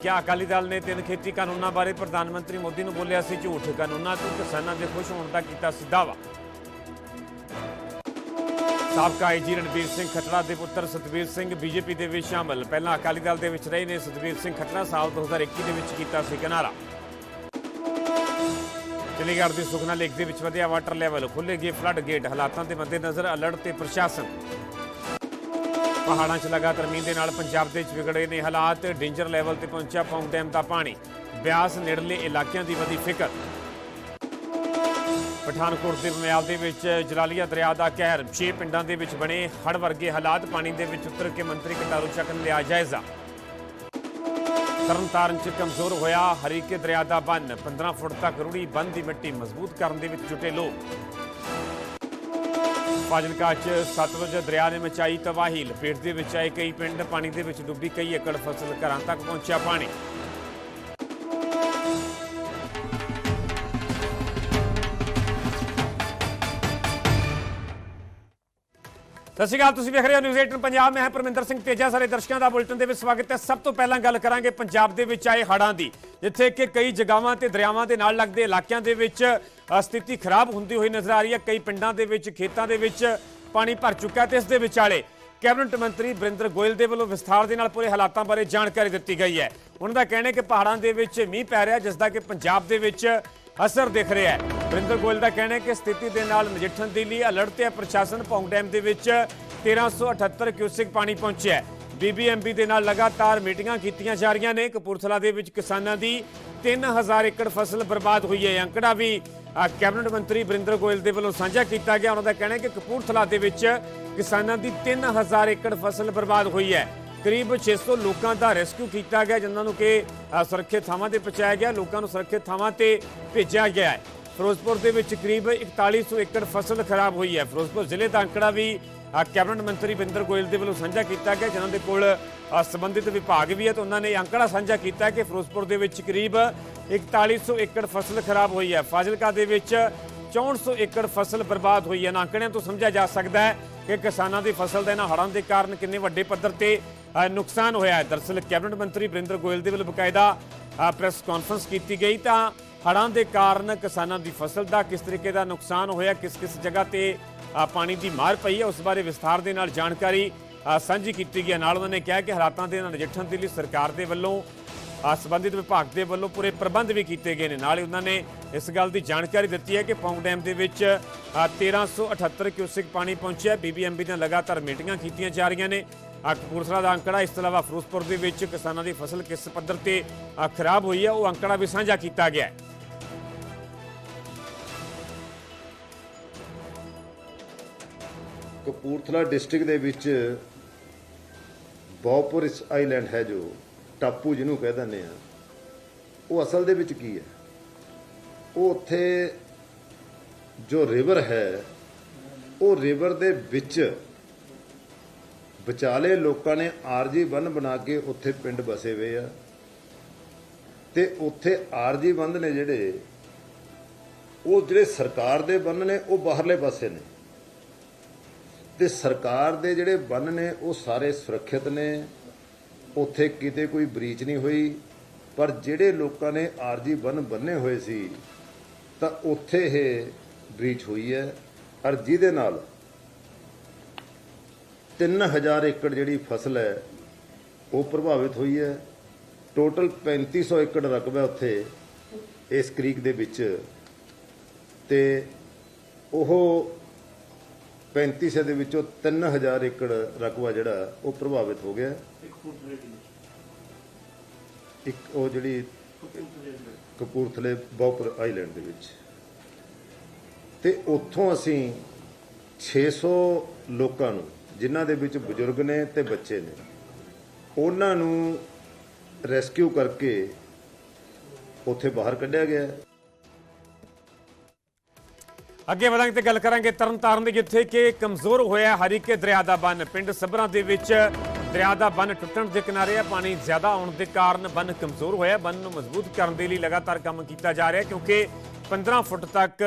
ਕਿਆ ਅਕਾਲੀ ਦਲ ਨੇ ਤਿੰਨ ਖੇਤੀ ਕਾਨੂੰਨਾਂ ਬਾਰੇ ਪ੍ਰਧਾਨ ਮੰਤਰੀ ਮੋਦੀ ਨੂੰ ਬੋਲਿਆ ਸੀ, ਝੂਠ। ਕਾਨੂੰਨਾਂ ਤੋਂ ਕਿਸਾਨਾਂ ਦੇ ਖੁਸ਼ ਹੋਣ ਦਾ ਕੀਤਾ ਸੀ ਦਾਅਵਾ ਸਾਬਕਾ ਆਈਜੀ ਰਣਬੀਰ ਸਿੰਘ ਖੱਟੜਾ ਦੇ ਪੁੱਤਰ ਸਤਵੀਰ ਸਿੰਘ ਬੀਜੇਪੀ ਦੇ ਵਿੱਚ ਸ਼ਾਮਲ। ਪਹਿਲਾਂ ਅਕਾਲੀ ਦਲ ਦੇ ਵਿੱਚ ਰਹੇ ਨੇ ਸਤਵੀਰ ਸਿੰਘ ਖੱਟੜਾ, ਸਾਲ 2021 ਦੇ ਵਿੱਚ ਕੀਤਾ ਸੀ ਕਿਨਾਰਾ। ਚੰਡੀਗੜ੍ਹ ਦੀ ਸੁਖਨਾ ਲੇਕ ਦੇ ਵਿੱਚ ਵਧਿਆ ਵਾਟਰ ਲੈਵਲ ਖੁੱਲੇ ਗਏ ਫਲੱਡ ਗੇਟ, ਹਾਲਾਤਾਂ ਦੇ ਮੱਦੇਨਜ਼ਰ ਅਲਰਟ ਤੇ ਪ੍ਰਸ਼ਾਸਨ। ਪਹਾੜਾਂ 'ਚ ਲਗਾਤਾਰ ਮੀਂਹ ਦੇ ਨਾਲ ਪੰਜਾਬ ਦੇ ਵਿੱਚ ਵਿਗੜੇ ਨੇ ਹਾਲਾਤ, ਡੇਂਜਰ ਲੈਵਲ ਤੇ ਪਹੁੰਚਿਆ ਪੌਂਗ ਡੈਮ ਦਾ ਪਾਣੀ। ਬਿਆਸ ਨੇੜਲੇ ਇਲਾਕਿਆਂ ਦੀ ਵਧੀ ਫਿਕਰ। ਪਠਾਨਕੋਟ ਦੇ ਬਮਿਆਲ ਦੇ ਵਿੱਚ ਜਲਾਲੀਆ ਦਰਿਆ ਦਾ ਕਹਿਰ। 6 ਪਿੰਡਾਂ ਦੇ ਵਿੱਚ ਬਣੇ ਹੜ੍ਹ ਵਰਗੇ ਹਾਲਾਤ ਪਾਣੀ ਦੇ ਵਿੱਚ ਉਤਰ ਕੇ ਮੰਤਰੀ ਕਟਾਰੂ ਚੱਕਣ ਲਿਆ ਜਾਇਜ਼ਾ। ਤਰਨਤਾਰਨ 'ਚ ਕਮਜ਼ੋਰ ਹੋਇਆ ਹਰੀਕੇ ਦਰਿਆ ਦਾ ਬੰਨ 15 ਫੁੱਟ ਤੱਕ ਰੁੜੀ ਬੰਨ ਦੀ ਮਿੱਟੀ ਮਜ਼ਬੂਤ ਕਰਨ ਦੇ ਵਿੱਚ ਜੁਟੇ ਲੋਕ। ਫਾਜ਼ਿਲਕਾ 'ਚ ਸਤਲੁਜ ਦਰਿਆ ਨੇ ਮਚਾਈ ਤਬਾਹੀ। ਲਪੇਟ ਦੇ ਵਿੱਚ ਆਏ ਕਈ ਪਿੰਡ, ਪਾਣੀ ਦੇ ਵਿੱਚ ਡੁੱਬੀ ਕਈ ਏਕੜ ਫਸਲ ਘਰਾਂ ਤੱਕ ਪਹੁੰਚਿਆ ਪਾਣੀ। ਸਤਿ ਸ਼੍ਰੀ ਅਕਾਲ, ਤੁਸੀਂ ਵੇਖ ਰਹੇ ਹੋ ਨਿਊਜ਼ 18 ਪੰਜਾਬ। ਮੈਂ ਹਾਂ ਪਰਮਿੰਦਰ ਸਿੰਘ ਤੇਜਾ ਸਾਰੇ ਦਰਸ਼ਕਾਂ ਦਾ ਬੁਲਟਨ ਦੇ ਵਿੱਚ ਸਵਾਗਤ ਹੈ। ਸਭ ਤੋਂ ਪਹਿਲਾਂ ਗੱਲ ਕਰਾਂਗੇ ਪੰਜਾਬ ਦੇ ਵਿੱਚ ਆਏ ਹੜ੍ਹਾਂ ਦੀ, ਜਿੱਥੇ ਕਿ ਕਈ ਜਗ੍ਹਾਵਾਂ ਤੇ ਦਰਿਆਵਾਂ ਦੇ ਨਾਲ ਲੱਗਦੇ ਇਲਾਕਿਆਂ ਦੇ ਵਿੱਚ ਸਥਿਤੀ ਖਰਾਬ ਹੁੰਦੀ ਹੋਈ ਨਜ਼ਰ ਆ ਰਹੀ ਹੈ। ਕਈ ਪਿੰਡਾਂ ਦੇ ਵਿੱਚ, ਖੇਤਾਂ ਦੇ ਵਿੱਚ ਪਾਣੀ ਭਰ ਚੁੱਕਾ ਹੈ ਤੇ ਇਸ ਦੇ ਵਿਚਾਲੇ ਕੈਬਨਿਟ ਮੰਤਰੀ ਬਰਿੰਦਰ ਗੋਇਲ ਦੇ ਵੱਲੋਂ ਵਿਸਥਾਰ ਦੇ ਨਾਲ ਪੂਰੇ ਹਾਲਾਤਾਂ ਬਾਰੇ ਜਾਣਕਾਰੀ ਦਿੱਤੀ ਗਈ ਹੈ। ਉਹਨਾਂ ਦਾ ਕਹਿਣਾ ਹੈ ਕਿ ਪਹਾੜਾਂ ਦੇ ਵਿੱਚ ਮੀਂਹ ਪੈ ਰਿਹਾ, ਜਿਸ ਦਾ ਕਿ ਪੰਜਾਬ ਦੇ ਵਿੱਚ ਅਸਰ ਦਿਖ ਰਿਹਾ ਹੈ। ਬਰਿੰਦਰ ਗੋਇਲ ਦਾ ਕਹਿਣਾ ਹੈ ਕਿ ਸਥਿਤੀ ਦੇ ਨਾਲ ਨਜਿੱਠਣ ਦੇ ਲਈ ਅਲਰਟ ਤੇ ਹੈ ਪ੍ਰਸ਼ਾਸਨ ਪੌਂਗ ਡੈਮ ਦੇ ਵਿੱਚ 1378 ਕਿਊਸਿਕ ਪਾਣੀ ਪਹੁੰਚਿਆ ਹੈ। ਬੀਬੀਐਮਬੀ ਦੇ ਨਾਲ ਲਗਾਤਾਰ ਮੀਟਿੰਗਾਂ ਕੀਤੀਆਂ ਜਾ ਰਹੀਆਂ ਨੇ। ਕਪੂਰਥਲਾ ਦੇ ਵਿੱਚ ਕਿਸਾਨਾਂ ਦੀ 3000 ਏਕੜ ਫਸਲ ਬਰਬਾਦ ਹੋਈ ਹੈ। ਇਹ ਅੰਕੜਾ ਵੀ ਕੈਬਨਿਟ ਮੰਤਰੀ ਬਰਿੰਦਰ ਗੋਇਲ ਦੇ ਵੱਲੋਂ ਸਾਂਝਾ ਕੀਤਾ ਗਿਆ। ਉਹਨਾਂ ਦਾ ਕਹਿਣਾ ਹੈ ਕਿ ਕਪੂਰਥਲਾ ਦੇ ਵਿੱਚ ਕਿਸਾਨਾਂ ਦੀ 3000 ਏਕੜ ਫਸਲ ਬਰਬਾਦ ਹੋਈ ਹੈ। ਕਰੀਬ 600 ਲੋਕਾਂ ਦਾ ਰੈਸਕਿਊ ਕੀਤਾ ਗਿਆ, ਜਿਨ੍ਹਾਂ ਨੂੰ ਕਿ ਸੁਰੱਖਿਅਤ ਥਾਵਾਂ ਤੇ ਪਹੁੰਚਾਇਆ ਗਿਆ, ਲੋਕਾਂ ਨੂੰ ਸੁਰੱਖਿਅਤ ਥਾਵਾਂ ਤੇ ਭੇਜਿਆ ਗਿਆ ਹੈ। ਫਿਰੋਜ਼ਪੁਰ ਦੇ ਵਿੱਚ ਕਰੀਬ 4100 ਏਕੜ ਫਸਲ ਖਰਾਬ ਹੋਈ ਹੈ। ਫਿਰੋਜ਼ਪੁਰ ਜ਼ਿਲ੍ਹੇ ਦਾ ਅੰਕੜਾ ਵੀ ਕੈਬਨਿਟ ਮੰਤਰੀ ਬਿੰਦਰ ਗੋਇਲ ਦੇ ਵੱਲੋਂ ਸਾਂਝਾ ਕੀਤਾ ਗਿਆ, ਜਿਨ੍ਹਾਂ ਦੇ ਕੋਲ ਸੰਬੰਧਿਤ ਵਿਭਾਗ ਵੀ ਹੈ, ਤਾਂ ਉਹਨਾਂ ਨੇ ਅੰਕੜਾ ਸਾਂਝਾ ਕੀਤਾ ਕਿ ਫਿਰੋਜ਼ਪੁਰ ਦੇ ਵਿੱਚ ਕਰੀਬ 4100 ਏਕੜ ਫਸਲ ਖਰਾਬ ਹੋਈ ਹੈ। ਫਾਜ਼ਿਲਕਾ ਦੇ ਵਿੱਚ 6400 ਏਕੜ ਫਸਲ ਬਰਬਾਦ ਹੋਈ ਹੈ। ਨਾ ਅੰਕੜਿਆਂ ਤੋਂ ਸਮਝਿਆ ਜਾ ਸਕਦਾ ਹੈ ਕਿ ਕਿਸਾਨਾਂ ਦੀ ਫਸਲ ਦਾ ਇਹਨਾਂ ਹੜ੍ਹਾਂ ਦੇ ਕਾਰਨ ਕਿੰਨੇ ਵੱਡੇ ਪੱਧਰ ਤੇ ਨੁਕਸਾਨ ਹੋਇਆ ਹੈ। ਦਰਅਸਲ ਕੈਬਨਿਟ ਮੰਤਰੀ ਬਰਿੰਦਰ ਗੋਇਲ ਦੇ ਵੱਲੋਂ ਬਕਾਇਦਾ ਪ੍ਰੈਸ ਕਾਨਫਰੰਸ ਕੀਤੀ ਗਈ। ਤਾਂ ਹੜ੍ਹਾਂ ਦੇ ਕਾਰਨ ਕਿਸਾਨਾਂ ਦੀ ਫਸਲ ਦਾ ਕਿਸ ਤਰੀਕੇ ਦਾ ਨੁਕਸਾਨ ਹੋਇਆ ਕਿਸ ਕਿਸ ਜਗ੍ਹਾ ਤੇ ਪਾਣੀ ਦੀ ਮਾਰ ਪਈ ਹੈ, ਉਸ ਬਾਰੇ ਵਿਸਥਾਰ ਦੇ ਨਾਲ ਜਾਣਕਾਰੀ ਸਾਂਝੀ ਕੀਤੀ ਗਈ ਨਾਲ ਉਹਨਾਂ ਨੇ ਕਿਹਾ ਕਿ ਹਾਲਾਤਾਂ ਦੇ ਨਾਲ ਨਜਿੱਠਣ ਦੇ ਲਈ ਸਰਕਾਰ ਦੇ ਵੱਲੋਂ ਸੰਬੰਧਿਤ ਵਿਭਾਗ ਦੇ ਵੱਲੋਂ ਪੂਰੇ ਪ੍ਰਬੰਧ ਵੀ ਕੀਤੇ ਗਏ ਨੇ। ਨਾਲ ਹੀ ਉਹਨਾਂ ਨੇ ਇਸ ਗੱਲ ਦੀ ਜਾਣਕਾਰੀ ਦਿੱਤੀ ਹੈ ਕਿ ਪੌਂਗ ਡੈਮ ਦੇ ਵਿੱਚ ਅ, 1378 ਕਿਊਸਿਕ ਪਾਣੀ ਪਹੁੰਚਿਆ। ਬੀਬੀਐਮਬੀ ਦੀਆਂ ਲਗਾਤਾਰ ਮੀਟਿੰਗਾਂ ਕੀਤੀਆਂ ਜਾ ਰਹੀਆਂ ਨੇ। ਅ, ਕਪੂਰਥਲਾ ਦਾ ਅੰਕੜਾ ਇਸ ਤੋਂ ਇਲਾਵਾ ਫਿਰੋਜ਼ਪੁਰ ਦੇ ਵਿੱਚ ਕਿਸਾਨਾਂ ਦੀ ਫਸਲ ਕਿਸ ਪੱਧਰ ਤੇ ਖਰਾਬ ਹੋਈ ਹੈ ਉਹ ਅੰਕੜਾ ਵੀ ਸਾਂਝਾ ਕੀਤਾ ਗਿਆ ਹੈ। ਕਪੂਰਥਲਾ ਡਿਸਟ੍ਰਿਕਟ ਦੇ ਵਿੱਚ ਬੌਪੁਰ ਇਸ ਆਈਲੈਂਡ ਹੈ ਜੋ ਟਾਪੂ ਜਿਹਨੂੰ ਕਹਿ ਦਿੰਦੇ ਆ, ਉਹ ਅਸਲ ਦੇ ਵਿੱਚ ਕੀ ਹੈ? ਉਹ ਉੱਥੇ ਜੋ ਰਿਵਰ ਹੈ, ਉਹ ਰਿਵਰ ਦੇ ਵਿੱਚ ਵਿਚਾਲੇ ਲੋਕਾਂ ਨੇ ਆਰਜੀ ਬੰਨ ਬਣਾ ਕੇ ਉੱਥੇ ਪਿੰਡ ਬਸੇ ਹੋਏ ਆ। ਤੇ ਉੱਥੇ ਆਰਜੀ ਬੰਦ ਨੇ ਜਿਹੜੇ, ਉਹ ਜਿਹੜੇ ਸਰਕਾਰ ਦੇ ਬੰਨ ਨੇ, ਉਹ ਬਾਹਰਲੇ ਪਾਸੇ ਨੇ। ਤੇ ਸਰਕਾਰ ਦੇ ਜਿਹੜੇ ਬੰਨ ਨੇ, ਉਹ ਸਾਰੇ ਸੁਰੱਖਿਅਤ ਨੇ। ਉੱਥੇ ਕਿਤੇ ਕੋਈ ਬ੍ਰੀਚ ਨਹੀਂ ਹੋਈ, ਪਰ ਜਿਹੜੇ ਲੋਕਾਂ ਨੇ ਆਰਜੀ ਬੰਨ ਬੰਨੇ ਹੋਏ ਸੀ, ਤਾਂ ਉੱਥੇ ਇਹ ਬ੍ਰੀਚ ਹੋਈ ਹੈ ਔਰ ਜਿਹਦੇ ਨਾਲ। 3000 ਏਕੜ ਜਿਹੜੀ ਫਸਲ ਹੈ, ਉਹ ਪ੍ਰਭਾਵਿਤ ਹੋਈ ਹੈ। ਟੋਟਲ 3500 ਏਕੜ ਰਕਬਾ ਉੱਥੇ, ਇਸ ਕ੍ਰੀਕ ਦੇ ਵਿੱਚ। ਤੇ ਉਹ 3500 ਦੇ ਵਿੱਚੋਂ 3000 ਏਕੜ ਰਕਬਾ ਜਿਹੜਾ ਉਹ ਪ੍ਰਭਾਵਿਤ ਹੋ ਗਿਆ। ਇੱਕ ਉਹ ਜਿਹੜੀ ਕਪੂਰਥਲੇ ਬੌਪਰ ਆਈਲੈਂਡ ਦੇ ਵਿੱਚ। ਤੇ ਉੱਥੋਂ ਅਸੀਂ 600 ਲੋਕਾਂ ਨੂੰ, ਜਿਨ੍ਹਾਂ ਦੇ ਵਿੱਚ ਬਜ਼ੁਰਗ ਨੇ ਤੇ ਬੱਚੇ ਨੇ, ਉਹਨਾਂ ਨੂੰ ਰੈਸਕਿਊ ਕਰਕੇ ਉੱਥੇ ਬਾਹਰ ਕੱਢਿਆ ਗਿਆ। ਅੱਗੇ ਵਧਾਂਗੇ ਤੇ ਗੱਲ ਕਰਾਂਗੇ ਤਰਨਤਾਰਨ ਦੇ, ਜਿੱਥੇ ਕਿ ਕਮਜ਼ੋਰ ਹੋਇਆ ਹਰੀਕੇ ਦਰਿਆ ਦਾ ਬੰਨ। ਪਿੰਡ ਸਬਰਾਂ ਦੇ ਵਿੱਚ ਦਰਿਆ ਦਾ ਬੰਨ ਟੁੱਟਣ ਦੇ ਕਿਨਾਰੇ ਆ, ਪਾਣੀ ਜ਼ਿਆਦਾ ਆਉਣ ਦੇ ਕਾਰਨ ਬੰਨ ਕਮਜ਼ੋਰ ਹੋਇਆ। ਬੰਨ ਨੂੰ ਮਜ਼ਬੂਤ ਕਰਨ ਦੇ ਲਈ ਲਗਾਤਾਰ ਕੰਮ ਕੀਤਾ ਜਾ ਰਿਹਾ, ਕਿਉਂਕਿ 15 ਫੁੱਟ ਤੱਕ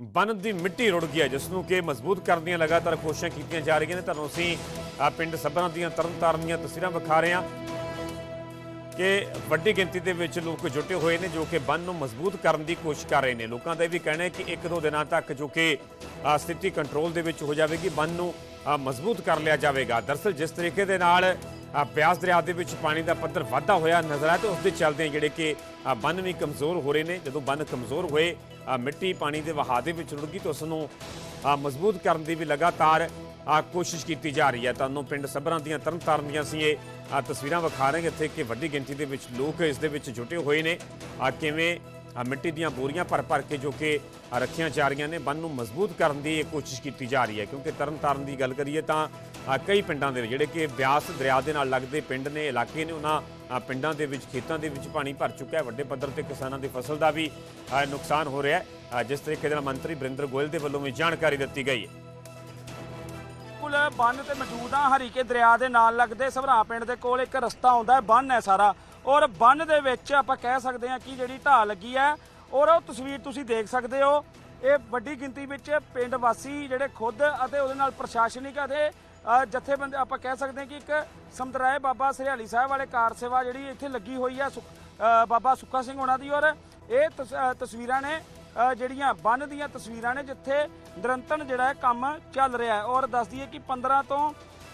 ਬੰਨ ਦੀ ਮਿੱਟੀ ਰੁੜ ਗਈ ਹੈ, ਜਿਸ ਨੂੰ ਕਿ ਮਜ਼ਬੂਤ ਕਰਨ ਦੀਆਂ ਲਗਾਤਾਰ ਕੋਸ਼ਿਸ਼ਾਂ ਕੀਤੀਆਂ ਜਾ ਰਹੀਆਂ ਨੇ। ਤੁਹਾਨੂੰ ਅਸੀਂ ਪਿੰਡ ਸਬਰਾਂ ਦੀਆਂ, ਤਰਨਤਾਰਨ ਦੀਆਂ ਤਸਵੀਰਾਂ ਵਿਖਾ ਰਹੇ ਹਾਂ। ਕਿ ਵੱਡੀ ਗਿਣਤੀ ਦੇ ਵਿੱਚ ਲੋਕ ਜੁਟੇ ਹੋਏ ਨੇ ਜੋ ਕਿ ਬੰਨ ਨੂੰ ਮਜ਼ਬੂਤ ਕਰਨ ਦੀ ਕੋਸ਼ਿਸ਼ ਕਰ ਰਹੇ ਨੇ। ਲੋਕਾਂ ਦਾ ਇਹ ਵੀ ਕਹਿਣਾ ਹੈ ਕਿ ਇੱਕ ਦੋ ਦਿਨਾਂ ਤੱਕ ਜੋ ਕਿ ਸਥਿਤੀ ਕੰਟਰੋਲ ਦੇ ਵਿੱਚ ਹੋ ਜਾਵੇਗੀ, ਬੰਨ ਨੂੰ ਮਜ਼ਬੂਤ ਕਰ ਲਿਆ ਜਾਵੇਗਾ। ਦਰਸਲ ਜਿਸ ਤਰੀਕੇ ਦੇ ਨਾਲ ਬਿਆਸ ਦਰਿਆ ਦੇ ਵਿੱਚ ਪਾਣੀ ਦਾ ਪੱਧਰ ਵਾਧਾ ਹੋਇਆ ਨਜ਼ਰ ਆਇਆ ਤੇ ਉਸ ਦੇ ਚੱਲਦੇ ਜਿਹੜੇ ਕਿ ਬੰਨ ਵੀ ਕਮਜ਼ੋਰ ਹੋ ਰਹੇ ਨੇ। ਜਦੋਂ ਬੰਨ ਕਮਜ਼ੋਰ ਹੋਏ ਮਿੱਟੀ ਪਾਣੀ ਦੇ ਵਹਾਅ ਦੇ ਵਿੱਚ ਰੁੜ ਗਈ ਤਾਂ ਉਸ ਨੂੰ ਮਜ਼ਬੂਤ ਕਰਨ ਦੀ ਵੀ ਲਗਾਤਾਰ ਕੋਸ਼ਿਸ਼ ਕੀਤੀ ਜਾ ਰਹੀ ਹੈ। ਤੁਹਾਨੂੰ ਪਿੰਡ ਸਭਰਾਂ ਦੀਆਂ, ਤਰਨਤਾਰਨ ਦੀਆਂ ਸੀ ਇਹ ਤਸਵੀਰਾਂ ਵਿਖਾ ਰਹੇ ਇੱਥੇ ਕਿ ਵੱਡੀ ਗਿਣਤੀ ਦੇ ਵਿੱਚ ਲੋਕ ਇਸ ਦੇ ਵਿੱਚ ਜੁਟੇ ਹੋਏ ਨੇ। ਆ ਕਿਵੇਂ ਮਿੱਟੀ ਦੀਆਂ ਬੋਰੀਆਂ ਭਰ ਭਰ ਕੇ ਜੋ ਕਿ ਰੱਖੀਆਂ ਜਾ ਰਹੀਆਂ ਨੇ ਬੰਨ ਨੂੰ ਮਜ਼ਬੂਤ ਕਰਨ ਦੀ ਇਹ ਕੋਸ਼ਿਸ਼ ਕੀਤੀ ਜਾ ਰਹੀ ਹੈ। ਕਿਉਂਕਿ ਤਰਨਤਾਰਨ ਦੀ ਗੱਲ ਕਰੀਏ ਤਾਂ ਕਈ ਪਿੰਡਾਂ ਦੇ ਜਿਹੜੇ ਕਿ ਬਿਆਸ ਦਰਿਆ ਦੇ ਨਾਲ ਲੱਗਦੇ ਪਿੰਡ ਨੇ, ਇਲਾਕੇ ਨੇ, ਉਹਨਾਂ ਪਿੰਡਾਂ ਦੇ ਵਿੱਚ, ਖੇਤਾਂ ਦੇ ਵਿੱਚ ਪਾਣੀ ਭਰ ਚੁੱਕਾ ਹੈ। ਵੱਡੇ ਪੱਧਰ ਤੇ ਕਿਸਾਨਾਂ ਦੀ ਫਸਲ ਦਾ ਵੀ ਨੁਕਸਾਨ ਹੋ ਰਿਹਾ ਹੈ। ਜਿਸ ਤਰੀਕੇ ਦੇ ਨਾਲ ਮੰਤਰੀ ਬਰਿੰਦਰ ਗੋਇਲ ਦੇ ਵੱਲੋਂ ਵੀ ਜਾਣਕਾਰੀ ਦਿੱਤੀ ਗਈ ਹੈ। ਬਿਲਕੁਲ ਬੰਨ ਤੇ ਮੌਜੂਦ ਆ ਹਰੀਕੇ ਦਰਿਆ ਦੇ ਨਾਲ ਲੱਗਦੇ ਸਭਰਾ ਪਿੰਡ ਦੇ ਕੋਲ ਇੱਕ ਰਸਤਾ ਆਉਂਦਾ ਹੈ ਬੰਨ ਹੈ ਸਾਰਾ। ਔਰ ਬੰਨ ਦੇ ਵਿੱਚ ਆਪਾਂ ਕਹਿ ਸਕਦੇ ਹਾਂ ਕਿ ਜਿਹੜੀ ਢਾਹ ਲੱਗੀ ਹੈ ਔਰ ਉਹ ਤਸਵੀਰ ਤੁਸੀਂ ਦੇਖ ਸਕਦੇ ਹੋ। ਇਹ ਵੱਡੀ ਗਿਣਤੀ ਵਿੱਚ ਪਿੰਡ ਵਾਸੀ ਜਿਹੜੇ ਖੁਦ ਅਤੇ ਉਹਦੇ ਨਾਲ ਪ੍ਰਸ਼ਾਸਨਿਕ ਅਤੇ ਅ, ਜਥੇਬੰਦ ਆਪਾਂ ਕਹਿ ਸਕਦੇ ਹਾਂ ਕਿ ਇੱਕ ਸਮਤਰਾਏ ਬਾਬਾ ਸਰਿਆਲੀ ਸਾਹਿਬ ਵਾਲੇ ਕਾਰ ਸੇਵਾ ਜਿਹੜੀ ਇੱਥੇ ਲੱਗੀ ਹੋਈ ਹੈ ਸੁਖ- ਬਾਬਾ ਸੁੱਖਾ ਸਿੰਘ ਹੋਣਾ ਦੀ। ਔਰ ਇਹ ਤਸ- ਤਸਵੀਰਾਂ ਨੇ ਜਿਹੜੀਆਂ ਬੰਨ ਦੀਆਂ ਤਸਵੀਰਾਂ ਨੇ ਜਿੱਥੇ ਨਿਰੰਤਰ ਜਿਹੜਾ ਕੰਮ ਚੱਲ ਰਿਹਾ ਹੈ। ਔਰ ਦੱਸ ਦਈਏ ਕਿ 15 ਤੋਂ